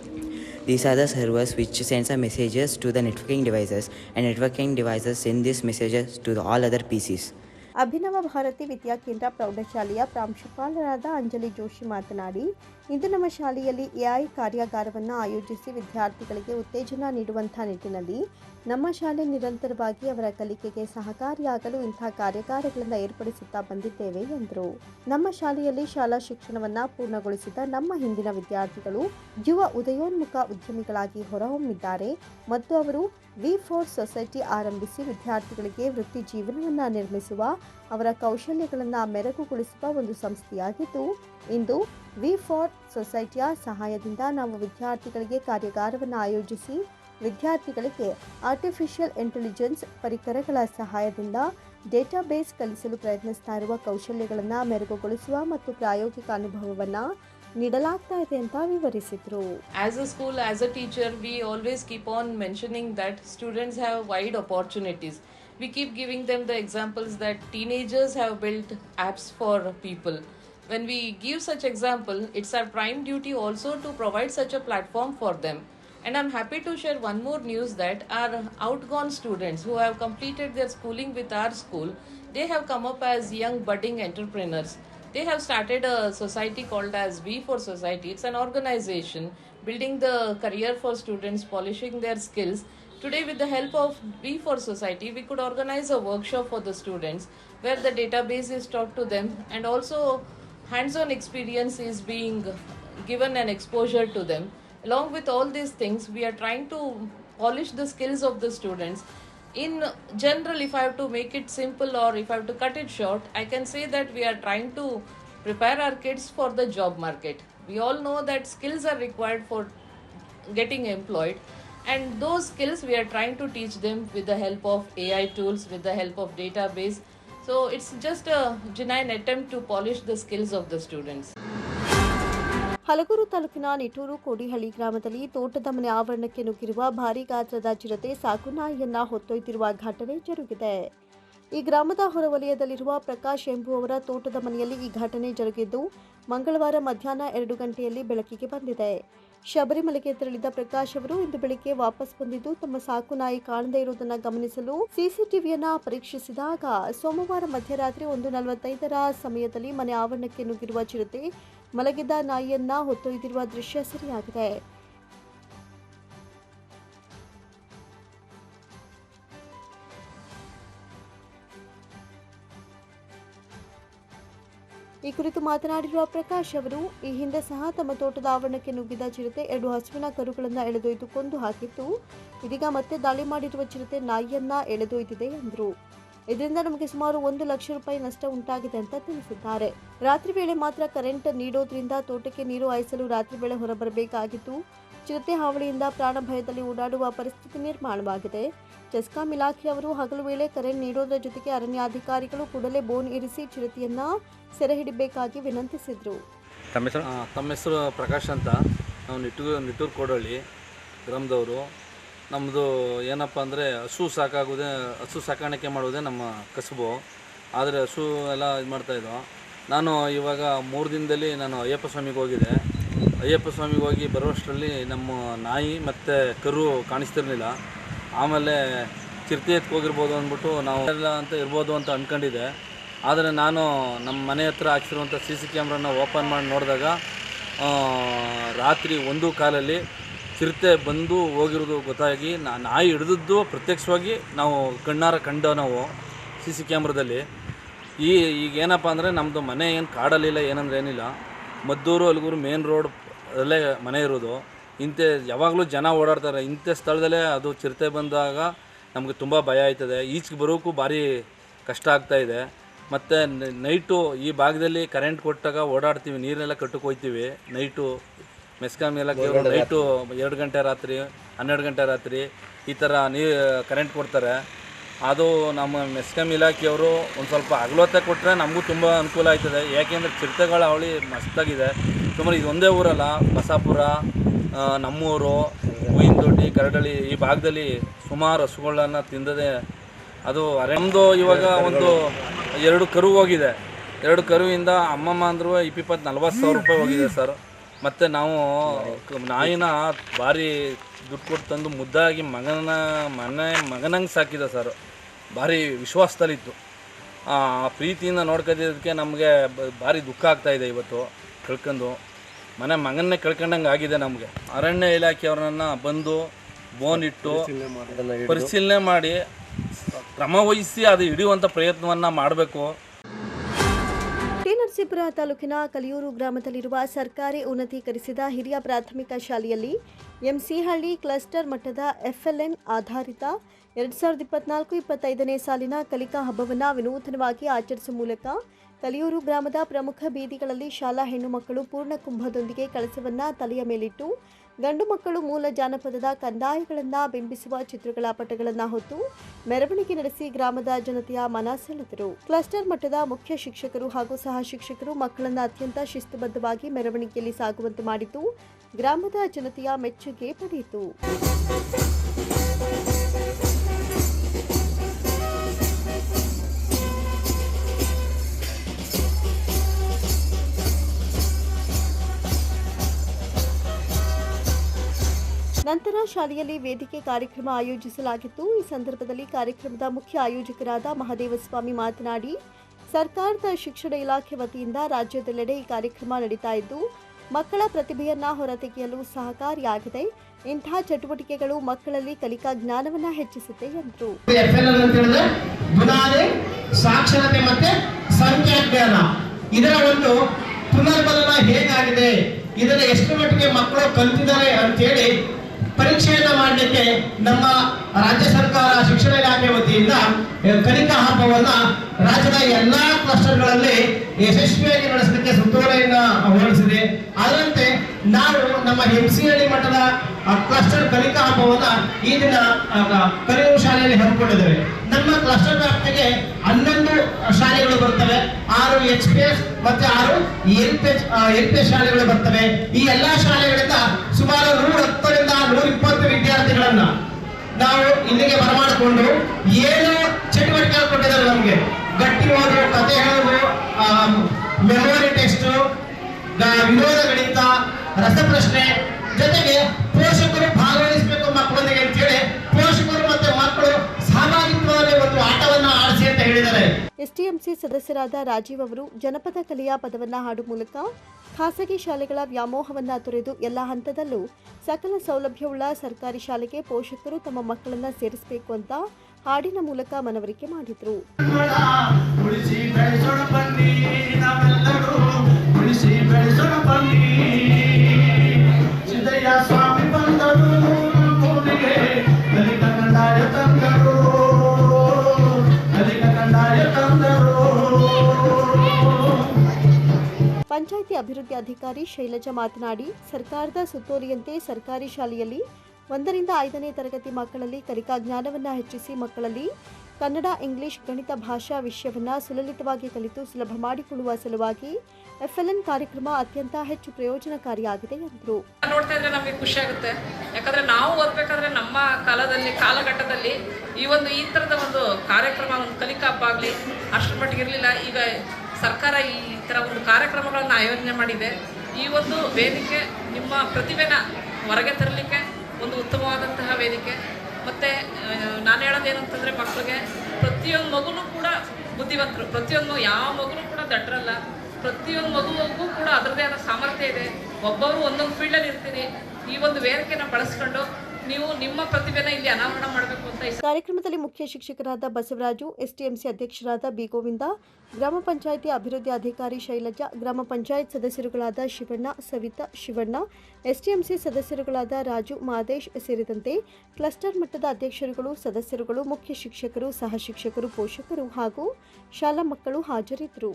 These are the servers which sends the messages to the networking devices and networking devices send these messages to the all other PCs. Abhinava Bharati ವಿದ್ಯಾಕೇಂದ್ರ ಪ್ರೌಢಶಾಲೆಯ ಪ್ರಾಂಶುಪಾಲರಾದ ಅಂಜಲಿ ಜೋಶಿ ಮಾತನಾಡಿ ಇಂದು ನಮ್ಮ ಶಾಲೆಯಲ್ಲಿ AI ಕಾರ್ಯಾಗಾರವನ್ನು ಆಯೋಜಿಸಿ ವಿದ್ಯಾರ್ಥಿಗಳಿಗೆ ಉತ್ತೇಜನ ನೀಡುವಂಥ ನಿಟ್ಟಿನಲ್ಲಿ ನಮ್ಮ ಶಾಲೆ ನಿರಂತರವಾಗಿ ಅವರ ಕಲಿಕೆಗೆ ಸಹಕಾರಿಯಾಗಲು ಇಂತಹ ಕಾರ್ಯಾಗಾರಗಳನ್ನು ಏರ್ಪಡಿಸುತ್ತಾ ಬಂದಿದ್ದೇವೆ ಎಂದರು. ನಮ್ಮ ಶಾಲೆಯಲ್ಲಿ ಶಾಲಾ ಶಿಕ್ಷಣವನ್ನು ಪೂರ್ಣಗೊಳಿಸಿದ ನಮ್ಮ ಹಿಂದಿನ ವಿದ್ಯಾರ್ಥಿಗಳು ಯುವ ಉದಯೋನ್ಮುಖ ಉದ್ಯಮಿಗಳಾಗಿ ಹೊರಹೊಮ್ಮಿದ್ದಾರೆ ಮತ್ತು ಅವರು ವಿ ಫೋರ್ ಸೊಸೈಟಿ ಆರಂಭಿಸಿ ವಿದ್ಯಾರ್ಥಿಗಳಿಗೆ ವೃತ್ತಿ ಜೀವನವನ್ನು ನಿರ್ಮಿಸುವ ಅವರ ಕೌಶಲ್ಯಗಳನ್ನು ಮೆರಗುಗೊಳಿಸುವ ಒಂದು ಸಂಸ್ಥೆಯಾಗಿದ್ದು, ಇಂದು ವಿ ಫಾರ್ ಸೊಸೈಟಿಯ ಸಹಾಯದಿಂದ ನಾವು ವಿದ್ಯಾರ್ಥಿಗಳಿಗೆ ಕಾರ್ಯಾಗಾರವನ್ನು ಆಯೋಜಿಸಿ ವಿದ್ಯಾರ್ಥಿಗಳಿಗೆ ಆರ್ಟಿಫಿಷಿಯಲ್ ಇಂಟೆಲಿಜೆನ್ಸ್ ಪರಿಕರಗಳ ಸಹಾಯದಿಂದ ಡೇಟಾಬೇಸ್ ಕಲಿಸಲು ಪ್ರಯತ್ನಿಸ್ತಾ ಇರುವ ಕೌಶಲ್ಯಗಳನ್ನು ಮೆರುಗುಗೊಳಿಸುವ ಮತ್ತು ಪ್ರಾಯೋಗಿಕ ಅನುಭವವನ್ನು ನೀಡಲಾಗ್ತಾ ಇದೆ ಅಂತ ವಿವರಿಸಿದರು. As a school as a teacher we always keep on mentioning that students have wide opportunities we keep giving them the examples that teenagers have built apps for people when we give such example it's our prime duty also to provide such a platform for them and i'm happy to share one more news that our outgone students who have completed their schooling with our school they have come up as young budding entrepreneurs they have started a society called as V for Society. It's an organization building the career for students, polishing their skills. Today, with the help of V for Society, we could organize a workshop for the students where the database is taught to them and also hands on experience is being given an exposure to them. Along with all these things, we are trying to polish the skills of the students in general if i have to make it simple or if i have to cut it short i can say that we are trying to prepare our kids for the job market we all know that skills are required for getting employed and those skills we are trying to teach them with the help of ai tools with the help of database so, it's just a genuine attempt to polish the skills of the students. Halaguru ತಾಲೂಕಿನ ನಿಟೂರು ಕೋಡಿಹಳ್ಳಿ ಗ್ರಾಮದಲ್ಲಿ ತೋಟದ ಮನೆ ಆವರಣಕ್ಕೆ ನುಗ್ಗಿರುವ ಭಾರೀ ಗಾತ್ರದ ಚಿರತೆ ಸಾಕುನಾಯಿಯನ್ನ ಹೊತ್ತೊಯ್ದಿರುವ ಘಟನೆ ಜರುಗಿದೆ. ಈ ಗ್ರಾಮದ ಹೊರವಲಯದಲ್ಲಿರುವ ಪ್ರಕಾಶ್ ಎಂಬುವವರ ತೋಟದ ಮನೆಯಲ್ಲಿ ಈ ಘಟನೆ ಜರುಗಿದ್ದು, ಮಂಗಳವಾರ ಮಧ್ಯಾಹ್ನ ಎರಡು ಗಂಟೆಯಲ್ಲಿ ಬೆಳಕಿಗೆ ಬಂದಿದೆ. ಶಬರಿಮಲೆಗೆ ತೆರಳಿದ ಪ್ರಕಾಶ್ ಅವರು ಇಂದು ಬೆಳಿಗ್ಗೆ ವಾಪಸ್ ಬಂದಿದ್ದು, ತಮ್ಮ ಸಾಕು ನಾಯಿ ಕಾಣದೇ ಇರುವುದನ್ನು ಗಮನಿಸಲು ಸಿಸಿಟಿವಿಯನ್ನ ಪರೀಕ್ಷಿಸಿದಾಗ ಸೋಮವಾರ ಮಧ್ಯರಾತ್ರಿ ಒಂದು ನಲವತ್ತೈದರ ಸಮಯದಲ್ಲಿ ಮನೆ ಆವರಣಕ್ಕೆ ನುಗ್ಗಿರುವ ಚಿರತೆ ಮಲಗಿದ್ದ ನಾಯಿಯನ್ನ ಹೊತ್ತೊಯ್ದಿರುವ ದೃಶ್ಯ ಸರಿಯಾಗಿದೆ. ಈ ಕುರಿತು ಮಾತನಾಡಿರುವ ಪ್ರಕಾಶ್ ಅವರು, ಈ ಹಿಂದೆ ಸಹ ತಮ್ಮ ತೋಟದ ಆವರಣಕ್ಕೆ ನುಗ್ಗಿದ ಚಿರತೆ ಎರಡು ಹಸುವಿನ ಕರುಗಳನ್ನು ಎಳೆದೊಯ್ದು ಕೊಂದು ಹಾಕಿತ್ತು. ಇದೀಗ ಮತ್ತೆ ದಾಳಿ ಮಾಡಿರುವ ಚಿರತೆ ನಾಯಿಯನ್ನ ಎಳೆದೊಯ್ದಿದೆ ಎಂದರು. ಇದರಿಂದ ನಮಗೆ ಸುಮಾರು ಒಂದು ಲಕ್ಷ ರೂಪಾಯಿ ನಷ್ಟ ಉಂಟಾಗಿದೆ ಅಂತ ತಿಳಿಸಿದ್ದಾರೆ. ರಾತ್ರಿ ವೇಳೆ ಮಾತ್ರ ಕರೆಂಟ್ ನೀಡೋದ್ರಿಂದ ತೋಟಕ್ಕೆ ನೀರು ಹಾಯಿಸಲು ರಾತ್ರಿ ವೇಳೆ ಹೊರಬರಬೇಕಾಗಿತ್ತು. ಚಿರತೆ ಹಾವಳಿಯಿಂದ ಪ್ರಾಣ ಭಯದಲ್ಲಿ ಓಡಾಡುವ ಪರಿಸ್ಥಿತಿ ನಿರ್ಮಾಣವಾಗಿದೆ. ಚೆಸ್ಕಾಂ ಇಲಾಖೆಯವರು ಹಗಲು ವೇಳೆ ಕರೆ ನೀಡೋದರ ಜೊತೆಗೆ ಅರಣ್ಯಾಧಿಕಾರಿಗಳು ಕೂಡಲೇ ಬೋನ್ ಇರಿಸಿ ಚಿರತೆಯನ್ನ ಸೆರೆ ಹಿಡಿಬೇಕಾಗಿ ವಿನಂತಿಸಿದರು. ತಮ್ಮ ಹೆಸರು ತಮ್ಮ ಹೆಸರು ಪ್ರಕಾಶ್ ಅಂತ. ನಾವು ನಿಟ್ಟೂರು ನಿಟ್ಟೂರು ಕೋಡಳ್ಳಿ ಗ್ರಾಮದವರು. ನಮ್ಮದು ಏನಪ್ಪ ಅಂದರೆ ಹಸು ಸಾಕಾಗೋದೇ, ಹಸು ಸಾಕಾಣಿಕೆ ಮಾಡೋದೇ ನಮ್ಮ ಕಸುಬು. ಆದರೆ ಹಸು ಎಲ್ಲ ಇದು ಮಾಡ್ತಾಯಿದ್ದೋ ನಾನು ಇವಾಗ ಮೂರು ದಿನದಲ್ಲಿ ನಾನು ಅಯ್ಯಪ್ಪ ಸ್ವಾಮಿಗೆ ಹೋಗಿದ್ದೆ. ಅಯ್ಯಪ್ಪ ಸ್ವಾಮಿಗೆ ಹೋಗಿ ಬರುವಷ್ಟರಲ್ಲಿ ನಮ್ಮ ನಾಯಿ ಮತ್ತು ಕರು ಕಾಣಿಸ್ತಿರ್ಲಿಲ್ಲ. ಆಮೇಲೆ ಚಿರತೆ ಎತ್ಕ್ ಹೋಗಿರ್ಬೋದು ಅಂದ್ಬಿಟ್ಟು ನಾವು ಎಲ್ಲ ಅಂತ ಇರ್ಬೋದು ಅಂತ ಅಂದ್ಕೊಂಡಿದ್ದೆ ಆದರೆ ನಾನು ನಮ್ಮ ಮನೆ ಹತ್ರ ಹಾಕ್ಸಿರುವಂಥ ಸಿ ಸಿ ಕ್ಯಾಮ್ರಾನ ಓಪನ್ ಮಾಡಿ ನೋಡಿದಾಗ ರಾತ್ರಿ ಒಂದು ಕಾಲಲ್ಲಿ ಚಿರತೆ ಬಂದು ಹೋಗಿರೋದು ಗೊತ್ತಾಗಿ, ನಾ- ನಾಯಿ ಹಿಡಿದದ್ದು ಪ್ರತ್ಯಕ್ಷವಾಗಿ ನಾವು ಕಣ್ಣಾರ ಕಂಡ ನಾವು ಸಿ ಸಿ ಕ್ಯಾಮ್ರಾದಲ್ಲಿ. ಈ ಈಗ ಏನಪ್ಪ ಅಂದರೆ ನಮ್ಮದು ಮನೆ ಏನು ಕಾಡಲಿಲ್ಲ ಏನಂದ್ರೆ ಏನಿಲ್ಲ. ಮದ್ದೂರು ಅಲ್ಗೂರು ಮೇನ್ ರೋಡ್ ಅಲ್ಲೇ ಮನೆ ಇರೋದು. ಇಂಥ ಯಾವಾಗಲೂ ಜನ ಓಡಾಡ್ತಾರೆ. ಇಂಥ ಸ್ಥಳದಲ್ಲೇ ಅದು ಚಿರತೆ ಬಂದಾಗ ನಮಗೆ ತುಂಬ ಭಯ ಆಯ್ತದೆ. ಈಚೆಗೆ ಬರೋಕ್ಕೂ ಭಾರಿ ಕಷ್ಟ ಆಗ್ತಾ ಇದೆ. ಮತ್ತು ನೈಟು ಈ ಭಾಗದಲ್ಲಿ ಕರೆಂಟ್ ಕೊಟ್ಟಾಗ ಓಡಾಡ್ತೀವಿ. ನೀರನ್ನೆಲ್ಲ ಕಟ್ಟಕ್ಕೆ ಹೋಗ್ತೀವಿ ನೈಟು ಮೆಸ್ಕಾಮ್ ಎಲ್ಲ ನೈಟು ಎರಡು ಗಂಟೆ ರಾತ್ರಿ ಹನ್ನೆರಡು ಗಂಟೆ ರಾತ್ರಿ ಈ ಥರ ನೀ ಕರೆಂಟ್ ಕೊಡ್ತಾರೆ. ಅದು ನಮ್ಮ ಮೆಸ್ಕಾಂ ಇಲಾಖೆಯವರು ಒಂದು ಸ್ವಲ್ಪ ಅಗಲತೆ ಕೊಟ್ಟರೆ ನಮಗೂ ತುಂಬ ಅನುಕೂಲ ಆಯ್ತದೆ ಯಾಕೆಂದರೆ ಚಿರತೆಗಳ ಅವಳಿ ಮಸ್ತಾಗಿದೆ. ಸುಮಾರು ಇದು ಒಂದೇ ಊರಲ್ಲ, ಬಸಾಪುರ ನಮ್ಮೂರು ಹೂವಿನ ದೊಡ್ಡಿ ಕರಡಳ್ಳಿ ಈ ಭಾಗದಲ್ಲಿ ಸುಮಾರು ಹಸುಗಳನ್ನ ತಿಂದದೆ ಅದು ನಮ್ಮದು ಇವಾಗ ಒಂದು ಎರಡು ಕರು ಹೋಗಿದೆ. ಎರಡು ಕರುವಿಂದ ಅಮ್ಮಮ್ಮ ಅಂದ್ರು ಇಪ್ಪಿಪ್ಪತ್ತು ನಲ್ವತ್ತು ಸಾವಿರ ರೂಪಾಯಿ ಹೋಗಿದೆ ಸರ್. ಮತ್ತು ನಾವು ನಾಯಿನ ಭಾರಿ ದುಡ್ಡು ಕೊಟ್ಟು ತಂದು ಮುದ್ದಾಗಿ ಮಗನ ಮನೆ ಮಗನಂಗೆ ಸಾಕಿದ ಸರ್. ಭಾರಿ ವಿಶ್ವಾಸದಲ್ಲಿತ್ತು. ಆ ಪ್ರೀತಿಯಿಂದ ನೋಡ್ಕೊತಿದ್ದಕ್ಕೆ ನಮಗೆ ಭಾರಿ ದುಃಖ ಆಗ್ತಾಯಿದೆ ಇವತ್ತು ಕಳ್ಕೊಂಡು. ಮನೆ ಮಗನ್ನೇ ಕಳ್ಕೊಂಡಂಗೆ ಆಗಿದೆ ನಮಗೆ. ಅರಣ್ಯ ಇಲಾಖೆಯವ್ರನ್ನ ಬಂದು ಬೋನ್ ಇಟ್ಟು ಪರಿಶೀಲನೆ ಮಾಡಿ. ಕ್ರಮವಹಿಸಿ ಅದು ಹಿಡಿಯುವಂಥ ಪ್ರಯತ್ನವನ್ನು ಮಾಡಬೇಕು. ನರಸೀಪುರ ತಾಲೂಕಿನ ಕಲಿಯೂರು ಗ್ರಾಮದಲ್ಲಿರುವ ಸರ್ಕಾರಿ ಉನ್ನತೀಕರಿಸಿದ ಹಿರಿಯ ಪ್ರಾಥಮಿಕ ಶಾಲೆಯಲ್ಲಿ ಎಂಸಿಹಳ್ಳಿ ಕ್ಲಸ್ಟರ್ ಮಟ್ಟದ ಎಫ್ಎಲ್ಎನ್ ಆಧಾರಿತ ಎರಡು ಸಾವಿರದ ಇಪ್ಪತ್ನಾಲ್ಕು ಇಪ್ಪತ್ತೈದನೇ ಸಾಲಿನ ಕಲಿಕಾ ಹಬ್ಬವನ್ನು ವಿನೂತನವಾಗಿ ಆಚರಿಸುವ ಮೂಲಕ ಕಲಿಯೂರು ಗ್ರಾಮದ ಪ್ರಮುಖ ಬೀದಿಗಳಲ್ಲಿ ಶಾಲಾ ಹೆಣ್ಣು ಮಕ್ಕಳು ಪೂರ್ಣ ಕುಂಭದೊಂದಿಗೆ ಕಳಸವನ್ನು ತಲೆಯ ಮೇಲಿಟ್ಟು ಗಂಡು ಮಕ್ಕಳು ಮೂಲ ಜಾನಪದದ ಕಂದಾಯಗಳನ್ನು ಬಿಂಬಿಸುವ ಚಿತ್ರಗಳ ಪಟಗಳನ್ನು ಹೊತ್ತು ಮೆರವಣಿಗೆ ನಡೆಸಿ ಗ್ರಾಮದ ಜನತೆಯ ಮನ ಸೆಳೆದರು. ಕ್ಲಸ್ಟರ್ ಮಟ್ಟದ ಮುಖ್ಯ ಶಿಕ್ಷಕರು ಹಾಗೂ ಸಹ ಶಿಕ್ಷಕರು ಮಕ್ಕಳನ್ನು ಅತ್ಯಂತ ಶಿಸ್ತುಬದ್ಧವಾಗಿ ಮೆರವಣಿಗೆಯಲ್ಲಿ ಸಾಗುವಂತೆ ಮಾಡಿದ್ದು, ಗ್ರಾಮದ ಜನತೆಯ ಮೆಚ್ಚುಗೆ ಪಡೆಯಿತು. ನಂತರ ಶಾಲೆಯಲ್ಲಿ ವೇದಿಕೆ ಕಾರ್ಯಕ್ರಮ ಆಯೋಜಿಸಲಾಗಿತ್ತು. ಈ ಸಂದರ್ಭದಲ್ಲಿ ಕಾರ್ಯಕ್ರಮದ ಮುಖ್ಯ ಆಯೋಜಕರಾದ ಮಹದೇವಸ್ವಾಮಿ ಮಾತನಾಡಿ, ಸರ್ಕಾರದ ಶಿಕ್ಷಣ ಇಲಾಖೆ ವತಿಯಿಂದ ರಾಜ್ಯದೆಲ್ಲೆಡೆ ಈ ಕಾರ್ಯಕ್ರಮ ನಡೀತಾ ಇದ್ದು, ಮಕ್ಕಳ ಪ್ರತಿಭೆಯನ್ನ ಹೊರತೆಗೆಯಲು ಸಹಕಾರಿಯಾಗಿದೆ. ಇಂತಹ ಚಟುವಟಿಕೆಗಳು ಮಕ್ಕಳಲ್ಲಿ ಕಲಿಕಾ ಜ್ಞಾನವನ್ನ ಹೆಚ್ಚಿಸುತ್ತೆ ಎಂದರು. ಸಾಕ್ಷರತೆ ಮತ್ತೆ ಇದರ ಒಂದು ಪುನರ್ಬಲನ ಹೇಗಾಗಿದೆ? ಇದನ್ನ ಎಷ್ಟು ಮಟ್ಟಿಗೆ ಮಕ್ಕಳು ಕಲಿತಿದ್ದಾರೆ ಅಂತೇಳಿ ಪರೀಕ್ಷೆಯನ್ನ ಮಾಡಲಿಕ್ಕೆ ನಮ್ಮ ರಾಜ್ಯ ಸರ್ಕಾರ ಶಿಕ್ಷಣ ಇಲಾಖೆ ವತಿಯಿಂದ ಕಲಿಕಾ ಹಬ್ಬವನ್ನ ರಾಜ್ಯದ ಎಲ್ಲಾ ಕ್ಲಸ್ಟರ್ಗಳಲ್ಲಿ ಯಶಸ್ವಿಯಾಗಿ ನಡೆಸಲಿಕ್ಕೆ ಸುತ್ತೋಲೆಯನ್ನ ಹೊರಡಿಸಿದೆ. ಅದರಂತೆ ನಾವು ನಮ್ಮ ಎಂ ಸಿ ಹಳ್ಳಿ ಮಟ್ಟದ ಆ, ಕ್ಲಸ್ಟರ್ ಕಲಿಕಾ ಹಬ್ಬವನ್ನ ಈ ದಿನ ಕಲಿಯುವ ಶಾಲೆಯಲ್ಲಿ ಹಮ್ಮಿಕೊಂಡಿದ್ದೇವೆ. ನಮ್ಮ ಕ್ಲಸ್ಟರ್ ವ್ಯಾಪ್ತಿಗೆ ಹನ್ನೊಂದು ಶಾಲೆಗಳು ಬರ್ತವೆ. ಆರು ಎಚ್ ಪಿ ಎಸ್ ಮತ್ತೆ ಆರು L P L P S ಶಾಲೆಗಳು ಬರ್ತವೆ. ಈ ಎಲ್ಲಾ ಶಾಲೆಗಳಿಂದ ಸುಮಾರು ನೂರ ಹತ್ತರಿಂದ ನೂರ ಇಪ್ಪತ್ತು ವಿದ್ಯಾರ್ಥಿಗಳನ್ನ ನಾವು ಇಲ್ಲಿಗೆ ಬರಮಾಡಿಕೊಂಡು ಏನು ಚಟುವಟಿಕೆ ಕೊಟ್ಟಿದ್ದಾರೆ ನಮಗೆ. ಗಟ್ಟಿ ಓದು ಕತೆ ಹೇಳೋದು ಮೆಮೊರಿ ಟೆಸ್ಟ್ ವಿನೋದ ಗಣಿತ ರಸಪ್ರಶ್ನೆ ಜೊತೆಗೆ ಪೋಷಕರು ಭಾಗವಹಿಸಬೇಕು ಮಕ್ಕಳೊಂದಿಗೆ ಅಂತೇಳಿ ಪೋಷಕರು ಮತ್ತೆ ಮಕ್ಕಳು ಸಾಮಾಜಿಕವಾಗಿ ಒಂದು ಆಟವನ್ನ ಆಡಿಸಿ ಅಂತ ಹೇಳಿದ್ದಾರೆ. ಎಸ್ಟಿಎಂಸಿ ಸದಸ್ಯರಾದ ರಾಜೀವ್ ಅವರು ಜನಪದ ಕಲೆಯ ಪದವನ್ನ ಹಾಡು ಮೂಲಕ ಖಾಸಗಿ ಶಾಲೆಗಳ ವ್ಯಾಮೋಹವನ್ನ ತೊರೆದು ಎಲ್ಲ ಹಂತದಲ್ಲೂ ಸಕಲ ಸೌಲಭ್ಯವುಳ್ಳ ಸರ್ಕಾರಿ ಶಾಲೆಗೆ ಪೋಷಕರು ತಮ್ಮ ಮಕ್ಕಳನ್ನ ಸೇರಿಸಬೇಕು ಅಂತ ಹಾಡಿನ ಮೂಲಕ ಮನವರಿಕೆ ಮಾಡಿದ್ರು. ಬೆಳೆಸೋಣ ಬನ್ನಿ. ಪಂಚಾಯಿತಿ ಅಭಿವೃದ್ಧಿ ಅಧಿಕಾರಿ ಶೈಲಜಾ ಮಾತನಾಡಿ, ಸರ್ಕಾರದ ಸುತ್ತೋಲೆಯಂತೆ ಸರ್ಕಾರಿ ಶಾಲೆಯಲ್ಲಿ ಒಂದರಿಂದ ಐದನೇ ತರಗತಿ ಮಕ್ಕಳಲ್ಲಿ ಕಲಿಕಾ ಜ್ಞಾನವನ್ನು ಹೆಚ್ಚಿಸಿ ಮಕ್ಕಳಲ್ಲಿ ಕನ್ನಡ, ಇಂಗ್ಲಿಷ್, ಗಣಿತ ಭಾಷಾ ವಿಷಯವನ್ನು ಸುಲಲಿತವಾಗಿ ಕಲಿತು ಸುಲಭ ಮಾಡಿಕೊಳ್ಳುವ ಸಲುವಾಗಿ ಎಫ್ಎಲ್ಎನ್ ಕಾರ್ಯಕ್ರಮ ಅತ್ಯಂತ ಹೆಚ್ಚು ಪ್ರಯೋಜನಕಾರಿಯಾಗಿದೆ ಎಂದರು. ನೋಡ್ತಾ ಇದ್ರೆ ನಮಗೆ ಖುಷಿ ಆಗುತ್ತೆ. ಯಾಕಂದ್ರೆ ನಾವು ಓದ್ಬೇಕಾದ್ರೆ ನಮ್ಮ ಕಾಲದಲ್ಲಿ, ಕಾಲಘಟ್ಟದಲ್ಲಿ ಈ ಒಂದು, ಈ ಥರದ ಒಂದು ಕಾರ್ಯಕ್ರಮ, ಒಂದು ಕಲಿಕಾ ಹಬ್ಬ ಆಗಲಿ ಅಷ್ಟರ ಮಟ್ಟಿಗೆ ಇರಲಿಲ್ಲ. ಈಗ ಸರ್ಕಾರ ಈ ಥರ ಆಯೋಜನೆ ಮಾಡಿದೆ. ಈ ಒಂದು ವೇದಿಕೆ ನಿಮ್ಮ ಪ್ರತಿಭೆನ ಹೊರಗೆ ತರಲಿಕ್ಕೆ ಒಂದು ಉತ್ತಮವಾದಂತಹ ವೇದಿಕೆ. ಮತ್ತು ನಾನು ಹೇಳೋದೇನು ಅಂತಂದರೆ ಮಕ್ಕಳಿಗೆ ಪ್ರತಿಯೊಂದು ಮಗುನೂ ಕೂಡ ಬುದ್ಧಿವಂತರು. ಪ್ರತಿಯೊಂದು ಯಾವ ಮಗುನೂ ಕೂಡ ದಡ್ರಲ್ಲ. ಪ್ರತಿಯೊಂದು ಮಗುವಿಗೂ ಕೂಡ ಅದರದೇ ಆದ ಸಾಮರ್ಥ್ಯ ಇದೆ. ಒಬ್ಬೊಬ್ಬರು ಒಂದೊಂದು ಫೀಲ್ಡಲ್ಲಿ ಇರ್ತೀರಿ ಈ ಒಂದು ವೇದಿಕೆನ ಬಳಸ್ಕೊಂಡು ನೀವು ನಿಮ್ಮ ಪ್ರತಿಭೆನ ಇಲ್ಲಿ ಅನಾವರಣ ಮಾಡಬೇಕು ಅಂತ ಕಾರ್ಯಕ್ರಮದಲ್ಲಿ ಮುಖ್ಯ ಶಿಕ್ಷಕರಾದ ಬಸವರಾಜು, ಎಸ್ಟಿಎಂಸಿ ಅಧ್ಯಕ್ಷರಾದ ಬಿ ಗೋವಿಂದ ಗ್ರಾಮ ಪಂಚಾಯಿತಿ ಅಭಿವೃದ್ಧಿ ಅಧಿಕಾರಿ ಶೈಲಜಾ, ಗ್ರಾಮ ಪಂಚಾಯತ್ ಸದಸ್ಯರುಗಳಾದ ಶಿವಣ್ಣ, ಸವಿತಾ, ಶಿವಣ್ಣ, ಎಸ್ಟಿಎಂಸಿ ಸದಸ್ಯರುಗಳಾದ ರಾಜು, ಮಾದೇಶ್ ಸೇರಿದಂತೆ ಕ್ಲಸ್ಟರ್ ಮಟ್ಟದ ಅಧ್ಯಕ್ಷರುಗಳು, ಸದಸ್ಯರುಗಳು, ಮುಖ್ಯ ಶಿಕ್ಷಕರು, ಸಹ ಶಿಕ್ಷಕರು, ಪೋಷಕರು ಹಾಗೂ ಶಾಲಾ ಮಕ್ಕಳು ಹಾಜರಿದ್ದರು.